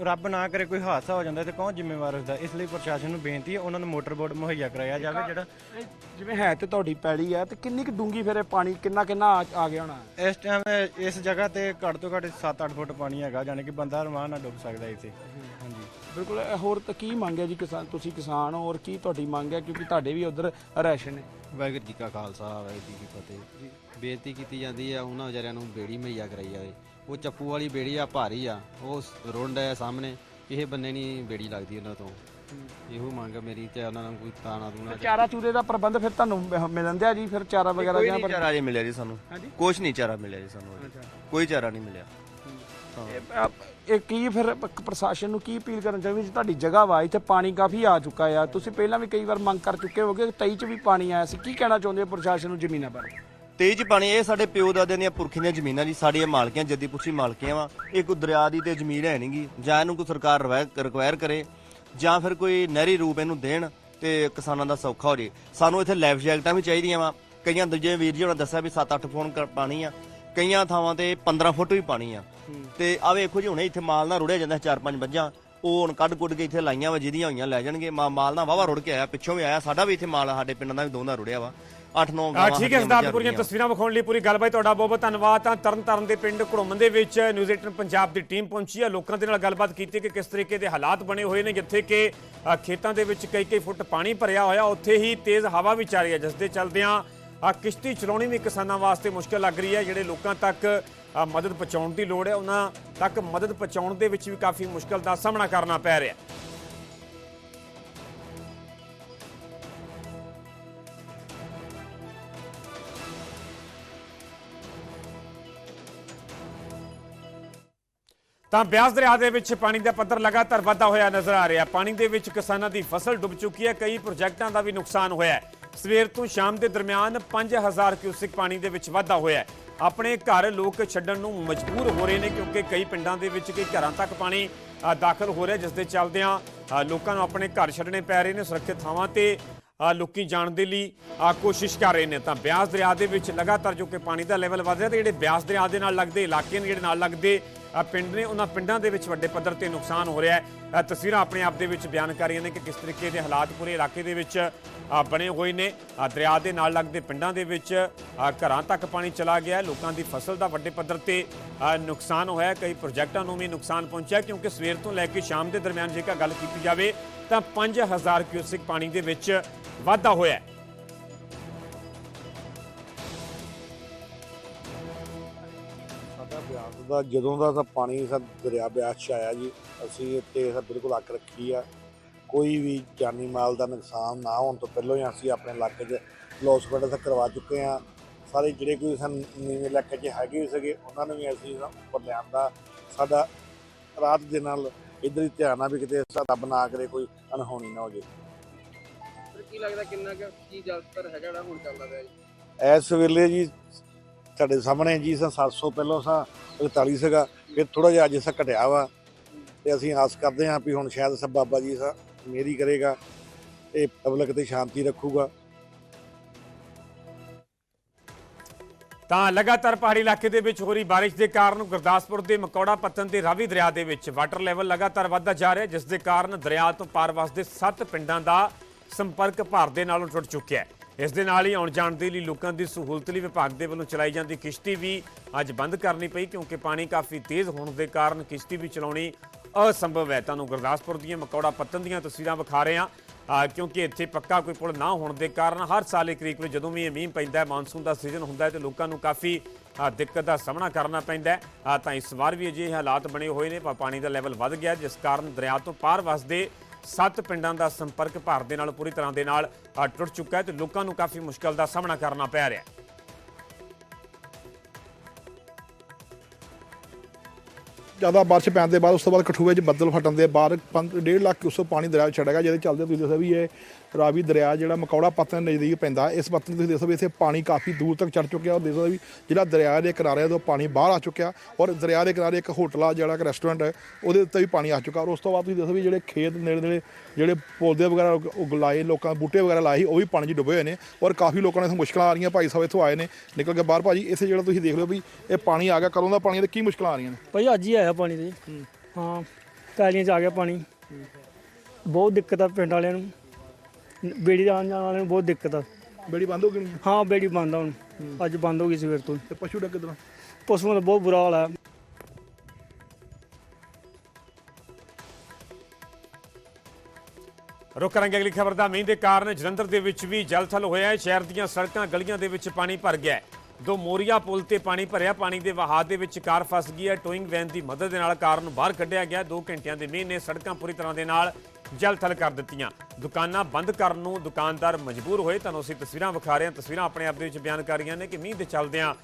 ਰੱਬ ਨਾ ਕਰੇ ਕੋਈ ਹਾਦਸਾ ਹੋ ਜਾਂਦਾ ਤੇ ਕੌਣ ਜ਼ਿੰਮੇਵਾਰ ਉਸਦਾ? ਇਸ ਲਈ ਪ੍ਰਸ਼ਾਸਨ ਨੂੰ ਬੇਨਤੀ ਹੈ ਉਹਨਾਂ ਨੂੰ ਮੋਟਰ ਬੋਰਡ ਮੁਹੱਈਆ ਕਰਾਇਆ ਜਾਵੇ ਜਿਹੜਾ ਇਹ ਜਿਵੇਂ ਹੈ ਤੇ ਤੁਹਾਡੀ ਪੈਲੀ ਹੈ ਤੇ ਕਿੰਨੀ ਕੁ ਡੂੰਗੀ ਫਿਰ ਇਹ ਪਾਣੀ ਕਿੰਨਾ ਕਿੰਨਾ ਆ- ਆ ਗਿਆ ਹੋਣਾ? ਇਸ ਟਾਈਮ ਇਸ ਜਗ੍ਹਾ ਤੇ ਘੱਟ ਤੋਂ ਘੱਟ 7-8 ਫੁੱਟ ਪਾਣੀ ਹੈਗਾ ਯਾਨੀ ਕਿ ਬੰਦਾ ਅਰਮਾਨ ਨਾਲ ਡੁੱਬ ਸਕਦਾ ਇੱਥੇ। ਹਾਂਜੀ। ਬਿਲਕੁਲ ਇਹ ਹੋਰ ਤਾਂ ਕੀ ਮੰਗ ਹੈ ਜੀ ਕਿਸਾਨ ਤੁਸੀਂ ਕਿਸਾਨ ਹੋ ਔਰ ਕੀ ਤੁਹਾਡੀ ਮੰਗ ਹੈ ਕਿਉਂਕਿ ਤੁਹਾਡੇ ਵੀ ਉਧਰ ਰਾਸ਼ਨ ਹੈ ਵਾਹਿਗੁਰੂ ਜੀ ਕਾ ਖਾਲਸਾ ਵਾਹਿਗੁਰੂ ਜੀ ਕੀ ਫਤਿਹ। ਬੇਨਤੀ ਕੀਤੀ ਜਾਂਦੀ ਹੈ ਉਹਨਾਂ ਵਿਚਾਰਿਆਂ ਨੂੰ ਬੇੜੀ ਮੁਹੱਈਆ ਕਰਾਈ ਜਾਵੇ। ਉਹ ਚੱਪੂ ਵਾਲੀ ਬੇੜੀ ਆ ਭਾਰੀ ਆ ਉਹ ਰੁੰਡ ਹੈ ਸਾਹਮਣੇ ਕਿਸੇ ਬੰਨੇ ਨਹੀਂ ਬੇੜੀ ਲੱਗਦੀ ਉਹਨਾਂ ਤੋਂ। ਇਹੋ ਮੰਗ ਆ ਮੇਰੀ ਤੇ ਉਹਨਾਂ ਨੂੰ ਕੋਈ ਤਾਣਾ ਦੂਣਾ ਚਾਰਾ ਚੂਰੇ ਦਾ ਪ੍ਰਬੰਧ ਫਿਰ ਤੁਹਾਨੂੰ ਮਿ- ਮਿਲਣ ਦਿਆ ਜੀ? ਫਿਰ ਚਾਰਾ ਵਗੈਰਾ ਕੋਈ ਜਾਂ ਨਹੀਂ ਚਾਰਾ ਜੇ ਮਿਲਿਆ ਜੀ ਸਾਨੂੰ? ਕੁਛ ਨਹੀਂ ਚਾਰਾ ਮਿਲਿਆ ਜੀ ਸਾਨੂੰ। ਕੋਈ ਚਾਰਾ ਨਹੀਂ ਮਿਲਿਆ। ਇਹ- ਇਹ ਕੀ ਫਿਰ ਪ- ਪ੍ਰਸ਼ਾਸਨ ਨੂੰ ਕੀ ਅਪੀਲ ਕਰਨ ਚਾਹੀਦੀ? ਜੀ ਤੁਹਾਡੀ ਜਗ੍ਹਾ ਵਾ ਇੱਥੇ ਪਾਣੀ ਕਾਫੀ ਆ ਚੁੱਕਾ ਆ। ਤੁਸੀਂ ਪਹਿਲਾਂ ਵੀ ਕਈ ਵਾਰ ਮੰਗ ਕਰ ਚੁੱਕੇ ਹੋਗੇ 23 ਚ ਵੀ ਪਾਣੀ ਆਇਆ ਸੀ। ਕੀ ਕਹਿਣਾ ਚਾਹੁੰਦੇ ਹੋ ਪ੍ਰਸ਼ਾਸਨ ਨੂੰ ਜ਼ਮੀਨਾਂ ਬਾਰੇ? ਤੇਜ ਚ ਪਾਣੀ ਇਹ ਸਾਡੇ ਪਿਓ ਦਾਦਿਆਂ ਦੀਆਂ ਪੁਰਖੀਆਂ ਦੀਆਂ ਜ਼ਮੀਨਾਂ ਜੀ ਸਾਡੀਆਂ ਮਾਲਕੀਆਂ ਜੱਦੀ ਪੁੱਛੀ ਮਾਲਕੀਆਂ ਵਾ। ਇਹ ਕੋਈ ਦਰਿਆ ਦੀ ਤੇ ਜ਼ਮੀਨ ਹੈ ਨਹੀਂਗੀ ਜਾਂ ਇਹਨੂੰ ਕੋਈ ਸਰਕਾਰ ਰਿਕਵਾਇਰ ਕਰੇ ਜਾਂ ਫਿਰ ਕੋਈ ਨਹਿਰੀ ਰੂਪ ਇਹਨੂੰ ਦੇਣ ਤੇ ਕਿਸਾਨਾਂ ਦਾ ਸੌਖਾ ਹੋ ਜੇ। ਸਾਨੂੰ ਇੱਥੇ ਲਾਈਫ ਜੈਕਟਾਂ ਵੀ ਚਾਹੀਦੀਆਂ ਵਾ। ਕਈਆਂ ਦੂਜੇ ਵੀਰ ਜੀ ਹੋਣਾ ਦੱਸਿਆ ਵੀ 7-8 ਫੁੱਟ ਪਾਣੀ ਆ। ਕਈਆਂ ਥਾਵਾਂ ਤੇ 15 ਫੁੱਟ ਵੀ ਪਾਣੀ ਆ। ਤੇ ਆ ਵੇਖੋ ਜੀ ਹੁਣੇ ਇੱਥੇ ਮਾਲ ਨਾਲ ਰੁੜਿਆ ਜਾਂਦਾ ਚਾਰ ਪੰਜ ਵੱਜਾਂ ਉਹ ਹੁਣ ਕੱਢ ਕੁੱਢ ਕੇ ਇੱਥੇ ਲਾਈਆਂ ਵਾ ਜਿਹਦੀਆਂ ਹੋਈਆਂ ਲੈ ਜਾਣਗੇ। ਮਾ- ਮਾਲ ਨਾਲ ਵਾਵਾ ਰੁੜ ਕੇ ਆਇਆ ਪਿੱਛੋਂ ਵੀ ਆਇਆ। ਸਾਡਾ ਵੀ ਇੱਥੇ ਮਾਲ ਸਾਡੇ ਪਿੰਡਾਂ ਦਾ ਵੀ ਦੋਨਾਂ ਰੁੜਿਆ ਵਾ। 8-9 ਆ ਠੀਕ ਹੈ ਸਿਧਾਰਥ ਪੂਰੀਆਂ ਤਸਵੀਰਾਂ ਵਿਖਾਉਣ ਲਈ ਪੂਰੀ ਗੱਲਬਾਤ ਤੁਹਾਡਾ ਬਹੁਤ ਬਹੁਤ ਧੰਨਵਾਦ। ਤਾਂ ਤਰਨਤਾਰਨ ਦੇ ਪਿੰਡ ਘੜੋਮਨ ਦੇ ਵਿੱਚ ਨਿਊਜ਼ 18 ਪੰਜਾਬ ਦੀ ਟੀਮ ਪਹੁੰਚੀ ਹੈ ਲੋਕਾਂ ਦੇ ਨਾਲ ਗੱਲਬਾਤ ਕੀਤੀ ਕਿ ਕਿਸ ਤਰੀਕੇ ਦੇ ਹਾਲਾਤ ਬਣੇ ਹੋਏ ਨੇ ਜਿੱਥੇ ਕਿ ਅ, ਖੇਤਾਂ ਦੇ ਵਿੱਚ ਕਈ ਕਈ ਫੁੱਟ ਪਾਣੀ ਭਰਿਆ ਹੋਇਆ। ਉੱਥੇ ਹੀ ਤੇਜ਼ ਹਵਾ ਵੀ ਚੱਲ ਰਹੀ ਹੈ ਜਿਸ ਦੇ ਚੱਲਦਿਆਂ ਆ ਕਿਸ਼ਤੀ ਚਲਾਉਣੀ ਵੀ ਕਿਸਾਨਾਂ ਵਾਸਤੇ ਮੁਸ਼ਕਲ ਲੱਗ ਰਹੀ ਹੈ। ਜਿਹੜੇ ਲੋਕਾਂ ਤੱਕ ਮਦਦ ਪਹੁੰਚਾਉਣ ਦੀ ਲੋੜ ਹੈ, ਉਹਨਾਂ ਤੱਕ ਮਦਦ ਪਹੁੰਚਾਉਣ ਦੇ ਵਿੱਚ ਵੀ ਕਾਫੀ ਮੁਸ਼ਕਲ ਦਾ ਸਾਹਮਣਾ ਕਰਨਾ ਪੈ ਰਿਹਾ। ਹੈ ਤਾਂ ਬਿਆਸ ਦਰਿਆ ਦੇ ਵਿੱਚ ਪਾਣੀ ਦਾ ਪੱਧਰ ਲਗਾਤਾਰ ਵਧਦਾ ਹੋਇਆ ਨਜ਼ਰ ਆ ਰਿਹਾ। ਪਾਣੀ ਦੇ ਵਿੱਚ ਕਿਸਾਨਾਂ ਦੀ ਫਸਲ ਡੁੱਬ ਚੁੱਕੀ ਹੈ। ਕਈ ਪ੍ਰੋਜੈਕਟਾਂ ਦਾ ਵੀ ਨੁਕਸਾਨ ਹੋਇਆ ਹੈ। ਸਵੇਰ ਤੋਂ ਸ਼ਾਮ ਦੇ ਦਰਮਿਆਨ 5000 ਕਿਊਸਿਕ ਪਾਣੀ ਦੇ ਵਿੱਚ ਵਾਧਾ ਹੋਇਆ ਹੈ। ਆਪਣੇ ਘਰ ਲੋਕ ਛੱਡਣ ਨੂੰ ਮਜਬੂਰ ਹੋ ਰਹੇ ਨੇ ਕਿਉਂਕਿ ਕਈ ਪਿੰਡਾਂ ਦੇ ਵਿੱਚ ਕਈ ਘਰਾਂ ਤੱਕ ਪਾਣੀ ਦਾਖਲ ਹੋ ਰਿਹਾ ਜਿਸ ਦੇ ਚੱਲਦਿਆਂ ਲੋਕਾਂ ਨੂੰ ਆਪਣੇ ਘਰ ਛੱਡਣੇ ਪੈ ਰਹੇ ਨੇ ਸੁਰੱਖਿਅਤ ਥਾਵਾਂ ਤੇ ਅ, ਲੋਕੀ ਜਾਣ ਦੇ ਲਈ ਕੋਸ਼ਿਸ਼ ਕਰ ਰਹੇ ਨੇ। ਤਾਂ ਬਿਆਸ ਦਰਿਆ ਦੇ ਵਿੱਚ ਲਗਾਤਾਰ ਜੋ ਕਿ ਪਾਣੀ ਦਾ ਲੈਵਲ ਵਧ ਰਿਹਾ ਤੇ ਜਿਹੜੇ ਬਿਆਸ ਦਰਿਆ ਦੇ ਨਾਲ ਲੱਗਦੇ ਇਲਾਕੇ ਨੇ ਜਿਹੜੇ ਨਾਲ ਲੱਗਦੇ ਪਿੰਡ ਨੇ ਉਹਨਾਂ ਪਿੰਡਾਂ ਦੇ ਵਿੱਚ ਵੱਡੇ ਪੱਧਰ ਤੇ ਨੁਕਸਾਨ ਹੋ ਰਿਹਾ ਹੈ। ਤਸਵੀਰਾਂ ਆਪਣੇ ਆਪ ਦੇ ਵਿੱਚ ਬਿਆਨ ਕਰ ਰਹੀਆਂ ਨੇ ਕਿ ਕਿਸ ਤਰੀਕੇ ਦੇ ਹਾਲਾਤ ਪੂਰੇ ਇਲਾਕੇ ਦੇ ਵਿੱਚ ਬਣੇ ਹੋਏ ਨੇ। ਦਰਿਆ ਦੇ ਨਾਲ ਲੱਗਦੇ ਪਿੰਡਾਂ ਦੇ ਵਿੱਚ ਘਰਾਂ ਤੱਕ ਪਾਣੀ ਚਲਾ ਗਿਆ ਲੋਕਾਂ ਦੀ ਫਸਲ ਦਾ ਵੱਡੇ ਪੱਧਰ ਤੇ ਨੁਕਸਾਨ ਹੋਇਆ ਕਈ ਪ੍ਰੋਜੈਕਟਾਂ ਨੂੰ ਵੀ ਨੁਕਸਾਨ ਪਹੁੰਚਿਆ ਕਿਉਂਕਿ ਸਵੇਰ ਤੋਂ ਲੈ ਕੇ ਸ਼ਾਮ ਦੇ ਦਰਮਿਆਨ ਜੇਕਰ ਗੱਲ ਕੀਤੀ ਜਾਵੇ ਤਾਂ 5000 ਕਿਊਸਿਕ ਪਾਣੀ ਦੇ ਵਿੱਚ ਵਾਧਾ ਹੋਇਆ ਹੈ। ਦਾ ਜਦੋਂ ਦਾ ਤਾਂ ਪਾਣੀ ਸਾ ਦਰਿਆ ਬਿਆਸ ਚ ਆਇਆ ਜੀ ਅਸੀਂ ਇੱਥੇ ਸਾ ਬਿਲਕੁਲ ਅੱਖ ਰੱਖੀ ਆ। ਕੋਈ ਵੀ ਜਾਨੀ ਮਾਲ ਦਾ ਨੁਕਸਾਨ ਨਾ ਹੋਣ ਤੋਂ ਪਹਿਲਾਂ ਹੀ ਅਸੀਂ ਆਪਣੇ ਇਲਾਕੇ 'ਚ ਲੋਸ ਵਗੈਰਾ ਤੱਕ ਕਰਵਾ ਚੁੱਕੇ ਆ। ਸਾਰੇ ਜਿਹੜੇ ਕੋਈ ਸਨ ਨੀਵੇਂ ਇਲਾਕੇ 'ਚ ਹੈਗੇ ਵੀ ਸੀਗੇ ਉਹਨਾਂ ਨੂੰ ਵੀ ਅਸੀਂ ਉੱਪਰ ਲਿਆਂਦਾ ਸਾਡਾ ਰਾਤ ਦੇ ਨਾਲ ਇਧਰ ਹੀ ਧਿਆਨ ਆ ਵੀ ਕਿਤੇ ਸਾਡਾ ਬਣਾ ਕਰੇ ਕੋਈ ਅਨਹੋਣੀ ਨਾ ਹੋ ਜੇ। ਕੀ ਲੱਗਦਾ ਕਿੰਨਾ ਕੁ ਜਲਤਰ ਹੈਗਾ ਜਿਹੜਾ ਹੁਣ ਚੱਲਦਾ ਪਿਆ ਜੀ? ਇਸ ਵੇਲੇ ਜੀ ਤੁਹਾਡੇ ਸਾਹਮਣੇ ਜੀ ਸਾ 700 ਪਹਿਲਾਂ ਸਾ 41 ਸੀਗਾ, ਫਿਰ ਥੋੜਾ ਜਿਹਾ ਅੱਜ ਸਾ ਘਟਿਆ ਵਾ। ਤੇ ਅਸੀਂ ਆਸ ਕਰਦੇ ਹਾਂ ਵੀ ਹੁਣ ਸ਼ਾਇਦ ਸਭ ਬਾਬਾ ਜੀ ਸਾ ਮੇਰੀ ਕਰੇਗਾ ਇਹ ਪਬਲਿਕ ਤੇ ਸ਼ਾਂਤੀ ਰੱਖੂਗਾ। ਤਾਂ ਲਗਾਤਾਰ ਪਹਾੜੀ ਇਲਾਕੇ ਦੇ ਵਿੱਚ ਹੋ ਰਹੀ ਬਾਰਿਸ਼ ਦੇ ਕਾਰਨ ਗੁਰਦਾਸਪੁਰ ਦੇ ਮਕੌੜਾ ਪੱਤਨ ਤੇ ਰਾਵੀ ਦਰਿਆ ਦੇ ਵਿੱਚ ਵਾਟਰ ਲੈਵਲ ਲਗਾਤਾਰ ਵਧਦਾ ਜਾ ਰਿਹਾ ਜਿਸ ਦੇ ਕਾਰਨ ਦਰਿਆ ਤੋਂ ਪਾਰ ਵਸਦੇ 7 ਪਿੰਡਾਂ ਦਾ ਸੰਪਰਕ ਭਾਰਤ ਦੇ ਨਾਲੋਂ ਟੁੱਟ ਚੁੱਕਿਆ ਹੈ। ਇਸ ਦੇ ਨਾਲ ਹੀ ਆਉਣ ਜਾਣ ਦੇ ਲਈ ਲੋਕਾਂ ਦੀ ਸਹੂਲਤ ਲਈ ਵਿਭਾਗ ਦੇ ਵੱਲੋਂ ਚਲਾਈ ਜਾਂਦੀ ਕਿਸ਼ਤੀ ਵੀ ਅੱਜ ਬੰਦ ਕਰਨੀ ਪਈ ਕਿਉਂਕਿ ਪਾਣੀ ਕਾਫੀ ਤੇਜ਼ ਹੋਣ ਦੇ ਕਾਰਨ ਕਿਸ਼ਤੀ ਵੀ ਚਲਾਉਣੀ ਅਸੰਭਵ ਹੈ। ਤੁਹਾਨੂੰ ਗੁਰਦਾਸਪੁਰ ਦੀਆਂ ਮਕੌੜਾ ਪੱਤਨ ਦੀਆਂ ਤਸਵੀਰਾਂ ਵਿਖਾ ਰਹੇ ਹਾਂ। ਕਿਉਂਕਿ ਇੱਥੇ ਪੱਕਾ ਕੋਈ ਪੁਲ ਨਾ ਹੋਣ ਦੇ ਕਾਰਨ ਹਰ ਸਾਲ ਇੱਕ ਕਰੀਬ ਕਰੀਬ ਜਦੋਂ ਵੀ ਇਹ ਮੀਂਹ ਪੈਂਦਾ ਹੈ ਮਾਨਸੂਨ ਦਾ ਸੀਜ਼ਨ ਹੁੰਦਾ ਹੈ ਤੇ ਲੋਕਾਂ ਨੂੰ ਕਾਫੀ ਦਿੱਕਤ ਦਾ ਸਾਹਮਣਾ ਕਰਨਾ ਪੈਂਦਾ ਤਾਂ ਇਸ ਵਾਰ ਵੀ ਅਜਿਹੇ ਹਾਲਾਤ ਬਣੇ ਹੋਏ ਨੇ ਪਰ ਪਾਣੀ ਦਾ ਲੈਵਲ ਵੱਧ ਗਿਆ ਜਿਸ ਕਾਰਨ ਦਰਿਆ ਤੋਂ ਪਾਰ ਵਸਦੇ ਸੱਤ ਪਿੰਡਾਂ ਦਾ ਸੰਪਰਕ ਭਾਰਤ ਦੇ ਨਾਲ ਪੂਰੀ ਤਰ੍ਹਾਂ ਦੇ ਨਾਲ ਟੁੱਟ ਚੁੱਕਾ ਹੈ ਤੇ ਲੋਕਾਂ ਨੂੰ ਕਾਫੀ ਮੁਸ਼ਕਲ ਦਾ ਸਾਹਮਣਾ ਕਰਨਾ ਪੈ ਰਿਹਾ ਹੈ। ਜ਼ਿਆਦਾ ਬਾਰਿਸ਼ ਪੈਣ ਦੇ ਬਾਅਦ ਉਸ ਤੋਂ ਬਾਅਦ ਕਠੂਏ 'ਚ ਬੱਦਲ ਫਟਣ ਦੇ ਬਾਅਦ 1.5 ਲੱਖ ਕਿਊਸੋ ਪਾਣੀ ਦਰਿਆ ਵਿੱਚ ਛੱਡੇਗਾ ਜਿਹਦੇ ਚੱਲਦੇ ਤੁਸੀਂ ਦੱਸਿਆ ਵੀ ਇਹ ਰਾਵੀ ਦਰਿਆ ਜਿਹੜਾ ਮਕੌੜਾ ਪੱਤਨ ਨਜ਼ਦੀਕ ਪੈਂਦਾ। ਇਸ ਪੱਤਨ ਤੁਸੀਂ ਦੱਸੋ ਵੀ ਇੱਥੇ ਪਾਣੀ ਕਾਫੀ ਦੂਰ ਤੱਕ ਚੜ ਚੁੱਕਿਆ ਔਰ ਦੱਸੋ ਵੀ ਜਿਹੜਾ ਦਰਿਆ ਦੇ ਕਿਨਾਰੇ ਤੋਂ ਪਾਣੀ ਬਾਹਰ ਆ ਚੁੱਕਿਆ ਔਰ ਦਰਿਆ ਦੇ ਕਿਨਾਰੇ ਇੱਕ ਹੋਟਲ ਆ, ਜਿਹੜਾ ਇੱਕ ਰੈਸਟੋਰੈਂਟ ਹੈ, ਉਹਦੇ ਉੱਤੇ ਵੀ ਪਾਣੀ ਆ ਚੁੱਕਾ ਔਰ ਉਸ ਤੋਂ ਬਾਅਦ ਤੁਸੀਂ ਦੱਸੋ ਵੀ ਜਿਹੜੇ ਖੇਤ ਨੇੜੇ ਨੇੜੇ ਜਿਹੜੇ ਪੌਦੇ ਵਗੈਰਾ ਉਗ- ਲੋਕਾਂ ਬੂਟੇ ਵਗੈਰਾ ਲਾਏ ਸੀ ਉਹ ਵੀ ਪਾਣੀ 'ਚ ਡੁੱਬੇ ਹੋਏ ਨੇ ਔਰ ਕਾਫੀ ਲੋਕਾਂ ਨੂੰ ਇੱਥੇ ਮੁਸ਼ਕਲਾਂ ਆ ਰਹੀਆਂ, ਭਾਈ ਸਾਹਿਬ ਇੱਥੋਂ ਆਏ ਨੇ, ਨਿਕਲ ਕੇ ਬਾਹਰ ਭਾਜੀ, ਇੱਥੇ ਜਿਹੜਾ ਤੁਸੀਂ ਦੇਖ ਲਓ ਵੀ ਇਹ ਪਾਣੀ ਆ ਗਿਆ, ਕਦੋਂ ਦਾ ਪਾਣੀ ਆ ਤੇ ਕੀ ਮੁਸ਼ਕਲਾਂ ਆ ਰਹੀਆਂ ਨੇ? ਭਾਈ ਅੱਜ ਹੀ ਆਇਆ ਪਾਣੀ ਤੇ ਹਾਂ। ਟਾਲੀਆਂ 'ਚ ਆ ਗਿਆ ਪਾਣੀ। ਬਹੁਤ ਦਿੱਕਤ ਆ ਪਿੰਡ ਵਾਲਿਆਂ ਨੂੰ। ਬੇੜੀ ਆਉਣ ਜਾਣ ਵਾਲਿਆਂ ਨੂੰ ਬਹੁਤ ਦਿੱਕਤ ਆ। ਬੇੜੀ ਬੰਦ ਹੋ ਗਈ ਨਹੀਂ ਹਾਂ ਬੇੜੀ ਬੰਦ ਆ ਹੁਣ। ਅੱਜ ਬੰਦ ਹੋ ਗਈ ਸਵੇਰ ਤੋਂ। ਤੇ ਪਸ਼ੂ ਦਾ ਕਿਦਾਂ? ਪਸ਼ੂਆਂ ਦਾ ਬਹੁਤ ਬੁਰਾ ਹਾਲ ਹੈ ਰੁਕ ਕਰਾਂਗੇ ਅਗਲੀ ਖਬਰ ਦਾ ਮੀਂਹ ਦੇ ਕਾਰਨ ਜਲੰਧਰ ਦੇ ਵਿੱਚ ਵੀ ਜਲਥਲ ਹੋਇਆ ਹੈ। ਸ਼ਹਿਰ ਦੀਆਂ ਸੜਕਾਂ ਗਲੀਆਂ ਦੇ ਵਿੱਚ ਪਾਣੀ ਭਰ ਗਿਆ ਹੈ। ਦੋ ਮੋਰੀਆ ਪੁਲ ਤੇ ਪਾਣੀ ਭਰਿਆ। ਪਾਣੀ ਦੇ ਵਹਾਅ ਦੇ ਵਿੱਚ ਕਾਰ ਫਸ ਗਈ ਹੈ। ਟੋਇੰਗ ਵੈਨ ਦੀ ਮਦਦ ਦੇ ਨਾਲ ਕਾਰ ਨੂੰ ਬਾਹਰ ਕੱਢਿਆ ਗਿਆ। 2 ਘੰਟਿਆਂ ਦੇ ਮੀਂਹ ਨੇ ਸੜਕਾਂ ਪੂਰੀ ਤਰ੍ਹਾਂ ਦੇ ਨਾਲ ਜਲਥਲ ਕਰ ਦਿੱਤੀਆਂ। ਦੁਕਾਨਾਂ ਬੰਦ ਕਰਨ ਨੂੰ ਦੁਕਾਨਦਾਰ ਮਜਬੂਰ ਹੋਏ। ਤੁਹਾਨੂੰ ਅਸੀਂ ਤਸਵੀਰਾਂ ਵਿਖਾ ਰਹੇ ਹਾਂ। ਤਸਵੀਰਾਂ ਆਪਣੇ ਆਪ ਦੇ ਵਿੱਚ ਬਿਆਨ ਕਰ ਰਹੀਆਂ ਨੇ ਕਿ ਮੀਂਹ ਦੇ ਚੱਲਦਿਆਂ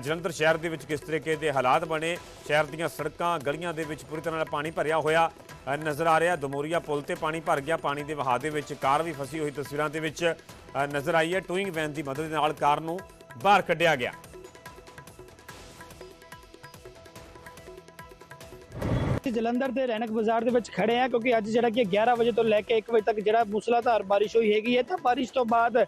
ਜਲੰਧਰ ਸ਼ਹਿਰ ਦੇ ਵਿੱਚ ਕਿਸ ਤਰੀਕੇ ਦੇ ਹਾਲਾਤ ਬਣੇ। ਸ਼ਹਿਰ ਦੀਆਂ ਸੜਕਾਂ, ਗਲੀਆਂ ਦੇ ਵਿੱਚ ਪੂਰੀ ਤਰ੍ਹਾਂ ਨਾਲ ਪਾਣੀ ਭਰਿਆ ਹੋਇਆ ਨਜ਼ਰ ਆ ਰਿਹਾ। ਦਮੋਰੀਆ ਪੁਲ ਤੇ ਪਾਣੀ ਭਰ ਗਿਆ। ਪਾਣੀ ਦੇ ਵਹਾਅ ਦੇ ਵਿੱਚ ਕਾਰ ਵੀ ਫਸੀ ਹੋਈ ਤਸਵੀਰਾਂ ਦੇ ਵਿੱਚ ਨਜ਼ਰ ਆਈ ਹੈ। ਟੋਇੰਗ ਵੈਨ ਦੀ ਮਦਦ ਦੇ ਨਾਲ ਕਾਰ ਨੂੰ ਬਾਹਰ ਕੱਢਿਆ ਗਿਆ। ਅਸੀਂ ਜਲੰਧਰ ਦੇ ਰੈਣਕ ਬਾਜ਼ਾਰ ਦੇ ਵਿੱਚ ਖੜੇ ਆ ਕਿਉਂਕਿ ਅੱਜ ਜਿਹੜਾ ਕਿ 11 ਵਜੇ ਤੋਂ ਲੈ ਕੇ 1 ਵਜੇ ਤੱਕ ਜਿਹੜਾ ਮੂਸਲਾਧਾਰ ਬਾਰਿਸ਼ ਹੋਈ ਹੈਗੀ ਹੈ, ਤਾਂ ਬਾਰਿਸ਼ ਤੋਂ ਬਾਅਦ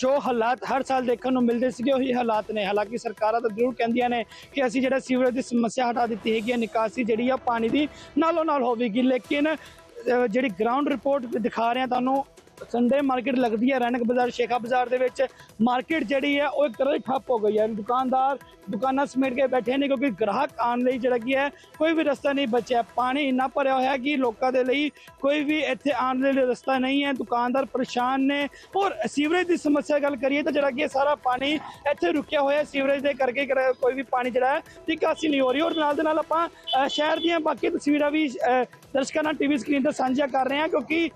ਜੋ ਹਾਲਾਤ ਹਰ ਸਾਲ ਦੇਖਣ ਨੂੰ ਮਿਲਦੇ ਸੀਗੇ, ਉਹੀ ਹਾਲਾਤ ਨੇ। ਹਾਲਾਂਕਿ ਸਰਕਾਰਾਂ ਤਾਂ ਜ਼ਰੂਰ ਕਹਿੰਦੀਆਂ ਨੇ ਕਿ ਅਸੀਂ ਜਿਹੜਾ ਸੀਵਰੇਜ ਦੀ ਸਮੱਸਿਆ ਹਟਾ ਦਿੱਤੀ ਹੈਗੀ ਹੈ, ਨਿਕਾਸੀ ਜਿਹੜੀ ਆ ਪਾਣੀ ਦੀ ਨਾਲੋਂ ਨਾਲ ਹੋਵੇਗੀ। ਲੇਕਿਨ ਜਿਹੜੀ ਗਰਾਊਂਡ ਰਿਪੋਰਟ ਦਿਖਾ ਰਹੇ ਆ ਤੁਹਾਨੂੰ ਸੰਡੇ ਮਾਰਕੀਟ ਲੱਗਦੀ ਹੈ ਰੈਣਕ ਬਾਜ਼ਾਰ, ਸ਼ੇਖਾ ਬਾਜ਼ਾਰ ਦੇ ਵਿੱਚ। ਮਾਰਕੀਟ ਜਿਹੜੀ ਹੈ ਉਹ ਇੱਕ ਤਰ੍ਹਾਂ ਦੀ ਠੱਪ ਹੋ ਗਈ ਹੈ। ਦੁਕਾਨਦਾਰ ਦੁਕਾਨਾਂ ਸਮੇਟ ਕੇ ਬੈਠੇ ਨੇ ਕਿਉਂਕਿ ਗ੍ਰਾਹਕ ਆਉਣ ਲਈ ਜਿਹੜਾ ਕੀ ਹੈ, ਕੋਈ ਵੀ ਰਸਤਾ ਨਹੀਂ ਬਚਿਆ। ਪਾਣੀ ਇੰਨਾ ਭਰਿਆ ਹੋਇਆ ਕਿ ਲੋਕਾਂ ਦੇ ਲਈ ਕੋਈ ਵੀ ਇੱਥੇ ਆਉਣ ਦੇ ਲਈ ਰਸਤਾ ਨਹੀਂ ਹੈ। ਦੁਕਾਨਦਾਰ ਪਰੇਸ਼ਾਨ ਨੇ। ਔਰ ਸੀਵਰੇਜ ਦੀ ਸਮੱਸਿਆ ਗੱਲ ਕਰੀਏ ਤਾਂ ਜਿਹੜਾ ਕਿ ਸਾਰਾ ਪਾਣੀ ਇੱਥੇ ਰੁਕਿਆ ਹੋਇਆ ਸੀਵਰੇਜ ਦੇ ਕਰਕੇ ਕੋਈ ਵੀ ਪਾਣੀ ਜਿਹੜਾ ਹੈ ਨਿਕਾਸੀ ਨਹੀਂ ਹੋ ਰਹੀ। ਔਰ ਨਾਲ ਦੇ ਨਾਲ ਆਪਾਂ ਸ਼ਹਿਰ ਦੀਆਂ ਬਾਕੀ ਤਸਵੀਰਾਂ ਵੀ ਦਰਸ਼ਕਾਂ ਨਾਲ ਟੀਵੀ ਸਕਰੀਨ ਤੇ ਸਾਂਝਾ ਕਰ ਰਹੇ ਹਾਂ ਕਿਉਂਕਿ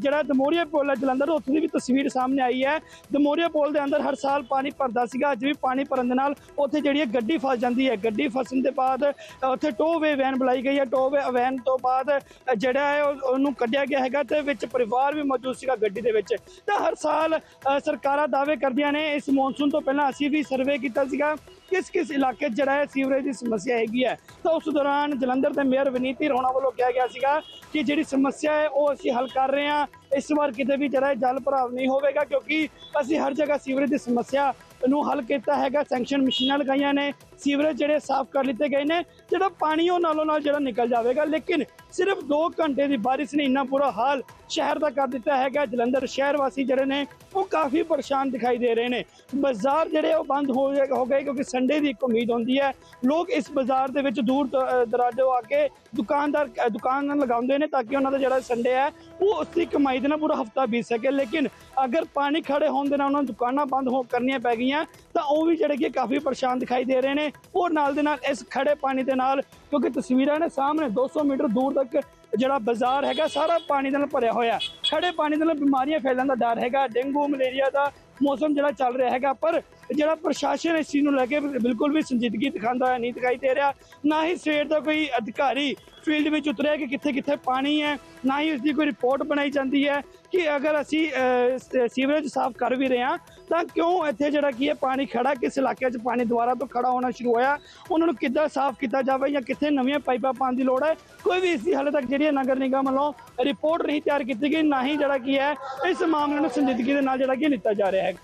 ਜਿਹੜਾ ਦਮੋਰੀਆ ਪੁਲ ਹੈ ਜਲੰਧਰ ਉੱਥੇ ਦੀ ਵੀ ਤਸਵੀਰ ਸਾਹਮਣੇ ਆਈ ਹੈ। ਦਮੋਰੀਆ ਪੁਲ ਦੇ ਅੰਦਰ ਹਰ ਸਾਲ ਪਾਣੀ ਭਰਦਾ ਸੀਗਾ। ਅੱਜ ਵੀ ਪਾਣੀ ਭਰਨ ਦੇ ਨਾਲ ਉੱਥੇ ਜਿਹੜੀ ਹੈ ਗੱਡੀ ਫਸ ਜਾਂਦੀ ਹੈ। ਗੱਡੀ ਫਸਣ ਦੇ ਬਾਅਦ ਅ, ਉੱਥੇ ਟੋਵੇ ਵੈਨ ਬੁਲਾਈ ਗਈ ਹੈ। ਟੋਵੇ ਵੈਨ ਤੋਂ ਬਾਅਦ ਜਿਹੜਾ ਹੈ ਉਹਨੂੰ ਕੱਢਿਆ ਗਿਆ ਹੈਗਾ ਤੇ ਵਿੱਚ ਪਰਿਵਾਰ ਵੀ ਮੌਜੂਦ ਸੀਗਾ ਗੱਡੀ ਦੇ ਵਿੱਚ। ਤਾਂ ਹਰ ਸਾਲ ਸਰਕਾਰਾਂ ਦਾਅਵੇ ਕਰਦੀਆਂ ਨੇ ਇਸ ਮੌਨਸੂਨ ਤੋਂ ਪਹਿਲਾਂ ਅਸੀਂ ਵੀ ਸਰਵੇ ਕੀਤਾ ਸੀਗਾ। ਕਿਸ ਕਿਸ ਇਲਾਕੇ 'ਚ ਜਿਹੜਾ ਹੈ ਸੀਵਰੇਜ ਦੀ ਸਮੱਸਿਆ ਹੈਗੀ ਹੈ? ਤਾਂ ਉਸ ਦੌਰਾਨ ਜਲੰਧਰ ਦੇ ਮੇਅਰ ਵਿਨੀਤੀ ਰੋਣਾ ਵੱਲੋਂ ਕਿਹਾ ਗਿਆ ਸੀਗਾ ਕਿ ਜਿਹੜੀ ਸਮੱਸਿਆ ਹੈ, ਉਹ ਅਸੀਂ ਹੱਲ ਕਰ ਰਹੇ ਹਾਂ। ਇਸ ਵਾਰ ਕਿਤੇ ਵੀ ਜਿਹੜਾ ਹੈ ਜਲ ਭਰਾਵ ਨਹੀਂ ਹੋਵੇਗਾ, ਕਿਉਂਕਿ ਅਸੀਂ ਹਰ ਜਗ੍ਹਾ ਸੀਵਰੇਜ ਦੀ ਸਮੱਸਿਆ ਨੂੰ ਹੱਲ ਕੀਤਾ ਹੈਗਾ। ਸੈਂਕਸ਼ਨ ਮਸ਼ੀਨਾਂ ਲਗਾਈਆਂ ਨੇ, ਸੀਵਰੇਜ ਜਿਹੜੇ ਸਾਫ਼ ਕਰ ਲਿੱਤੇ ਗਏ ਨੇ, ਜਿਹੜਾ ਪਾਣੀ ਉਹ ਨਾਲੋਂ ਨਾਲ ਜਿਹੜਾ ਨਿਕਲ ਜਾਵੇਗਾ। ਲੇਕਿਨ ਸਿਰਫ 2 ਘੰਟੇ ਦੀ ਬਾਰਿਸ਼ ਨੇ ਇੰਨਾ ਬੁਰਾ ਹਾਲ ਸ਼ਹਿਰ ਦਾ ਕਰ ਦਿੱਤਾ ਹੈਗਾ। ਜਲੰਧਰ ਸ਼ਹਿਰ ਵਾਸੀ ਜਿਹੜੇ ਨੇ ਉਹ ਕਾਫੀ ਪਰੇਸ਼ਾਨ ਦਿਖਾਈ ਦੇ ਰਹੇ ਨੇ। ਬਾਜ਼ਾਰ ਜਿਹੜੇ ਉਹ ਬੰਦ ਹੋ ਗਏ ਹੋ ਗਏ ਕਿਉਂਕਿ ਸੰਡੇ ਦੀ ਇੱਕ ਉਮੀਦ ਹੁੰਦੀ ਹੈ। ਲੋਕ ਇਸ ਬਾਜ਼ਾਰ ਦੇ ਵਿੱਚ ਦੂਰ ਦ- ਅ, ਆ ਕੇ ਦੁਕਾਨਦਾਰ ਦੁਕਾਨ ਲਗਾਉਂਦੇ ਨੇ ਤਾਂ ਕਿ ਉਹਨਾਂ ਦਾ ਜਿਹੜਾ ਸੰਡੇ ਹੈ ਉਹ ਉਸ ਦੀ ਕਮਾਈ ਦੇ ਨਾਲ ਪੂਰਾ ਹਫਤਾ ਬੀਤ ਸਕੇ। ਲੇਕਿਨ ਅਗਰ ਪਾਣੀ ਖੜੇ ਹੋਣ ਦੇ ਨਾਲ ਉਹਨਾਂ ਨੂੰ ਦੁਕਾਨਾਂ ਬੰਦ ਹੋ ਕਰਨੀਆਂ ਪੈ ਗਈਆਂ ਤਾਂ ਉਹ ਵੀ ਜਿਹੜੇ ਕਿ ਕਾਫੀ ਪਰੇਸ਼ਾਨ ਦਿਖਾਈ ਦੇ ਰਹੇ ਨੇ। ਔਰ ਨਾਲ ਦੇ ਨਾਲ ਇਸ ਖੜੇ ਪਾਣੀ ਦੇ ਨਾਲ ਕਿਉਂਕਿ ਤਸਵੀਰਾਂ ਨੇ ਸਾਹਮਣੇ 200 ਮੀਟਰ ਦੂਰ ਤੱਕ ਜਿਹੜਾ ਬਾਜ਼ਾਰ ਹੈਗਾ, ਸਾਰਾ ਪਾਣੀ ਦੇ ਨਾਲ ਭਰਿਆ ਹੋਇਆ ਖੜੇ ਪਾਣੀ ਦੇ ਨਾਲ ਬਿਮਾਰੀਆਂ ਫੈਲਣ ਦਾ ਡਰ ਹੈਗਾ, ਡੇਂਗੂ, ਮਲੇਰੀਆ ਦਾ ਮੌਸਮ ਜਿਹੜਾ ਚੱਲ ਰਿਹਾ ਹੈਗਾ, ਪਰ ਜਿਹੜਾ ਪ੍ਰਸ਼ਾਸਨ ਇਸ ਚੀਜ਼ ਨੂੰ ਲੈ ਕੇ ਬਿਲਕੁਲ ਵੀ ਸੰਜੀਦਗੀ ਦਿਖਾਉਂਦਾ ਹੋਇਆ ਨਹੀਂ ਦਿਖਾਈ ਦੇ ਰਿਹਾ, ਨਾ ਹੀ ਸਟੇਟ ਦਾ ਕੋਈ ਅਧਿਕਾਰੀ ਫੀਲਡ ਵਿੱਚ ਉਤਰਿਆ ਕਿ ਕਿੱਥੇ ਕਿੱਥੇ ਪਾਣੀ ਹੈ, ਨਾ ਹੀ ਉਸ ਦੀ ਕੋਈ ਰਿਪੋਰਟ ਬਣਾਈ ਜਾਂਦੀ ਹੈ ਕਿ ਅਗਰ ਅਸੀਂ ਸੀਵਰੇਜ ਸਾਫ਼ ਕਰ ਵੀ ਰਹੇ ਹਾਂ, ਤਾਂ ਕਿਉਂ ਇੱਥੇ ਜਿਹੜਾ ਕੀ ਹੈ ਪਾਣੀ ਖੜਾ, ਕਿਸ ਇਲਾਕੇ 'ਚ ਪਾਣੀ ਦੁਬਾਰਾ ਤੋਂ ਖੜਾ ਹੋਣਾ ਸ਼ੁਰੂ ਹੋਇਆ, ਉਹਨਾਂ ਨੂੰ ਕਿੱਦਾਂ ਸਾਫ਼ ਕੀਤਾ ਜਾਵੇ ਜਾਂ ਕਿੱਥੇ ਨਵੀਆਂ ਪਾਈਪਾਂ ਪਾਉਣ ਦੀ ਲੋੜ ਹੈ, ਕੋਈ ਵੀ ਇਸ ਦੀ ਹਾਲੇ ਤੱਕ ਜਿਹੜੀ ਹੈ ਨਗਰ ਨਿਗਮ ਵੱਲੋਂ ਰਿਪੋਰਟ ਨਹੀਂ ਤਿਆਰ ਕੀਤੀ ਗਈ, ਨਾ ਹੀ ਜਿਹੜਾ ਕੀ ਹੈ ਇਸ ਮਾਮਲੇ ਨੂੰ ਸੰਜੀਦਗੀ ਦੇ ਨਾਲ ਜਿਹੜਾ ਕੀ ਲਿੱਤਾ ਜਾ ਰਿਹਾ ਹੈ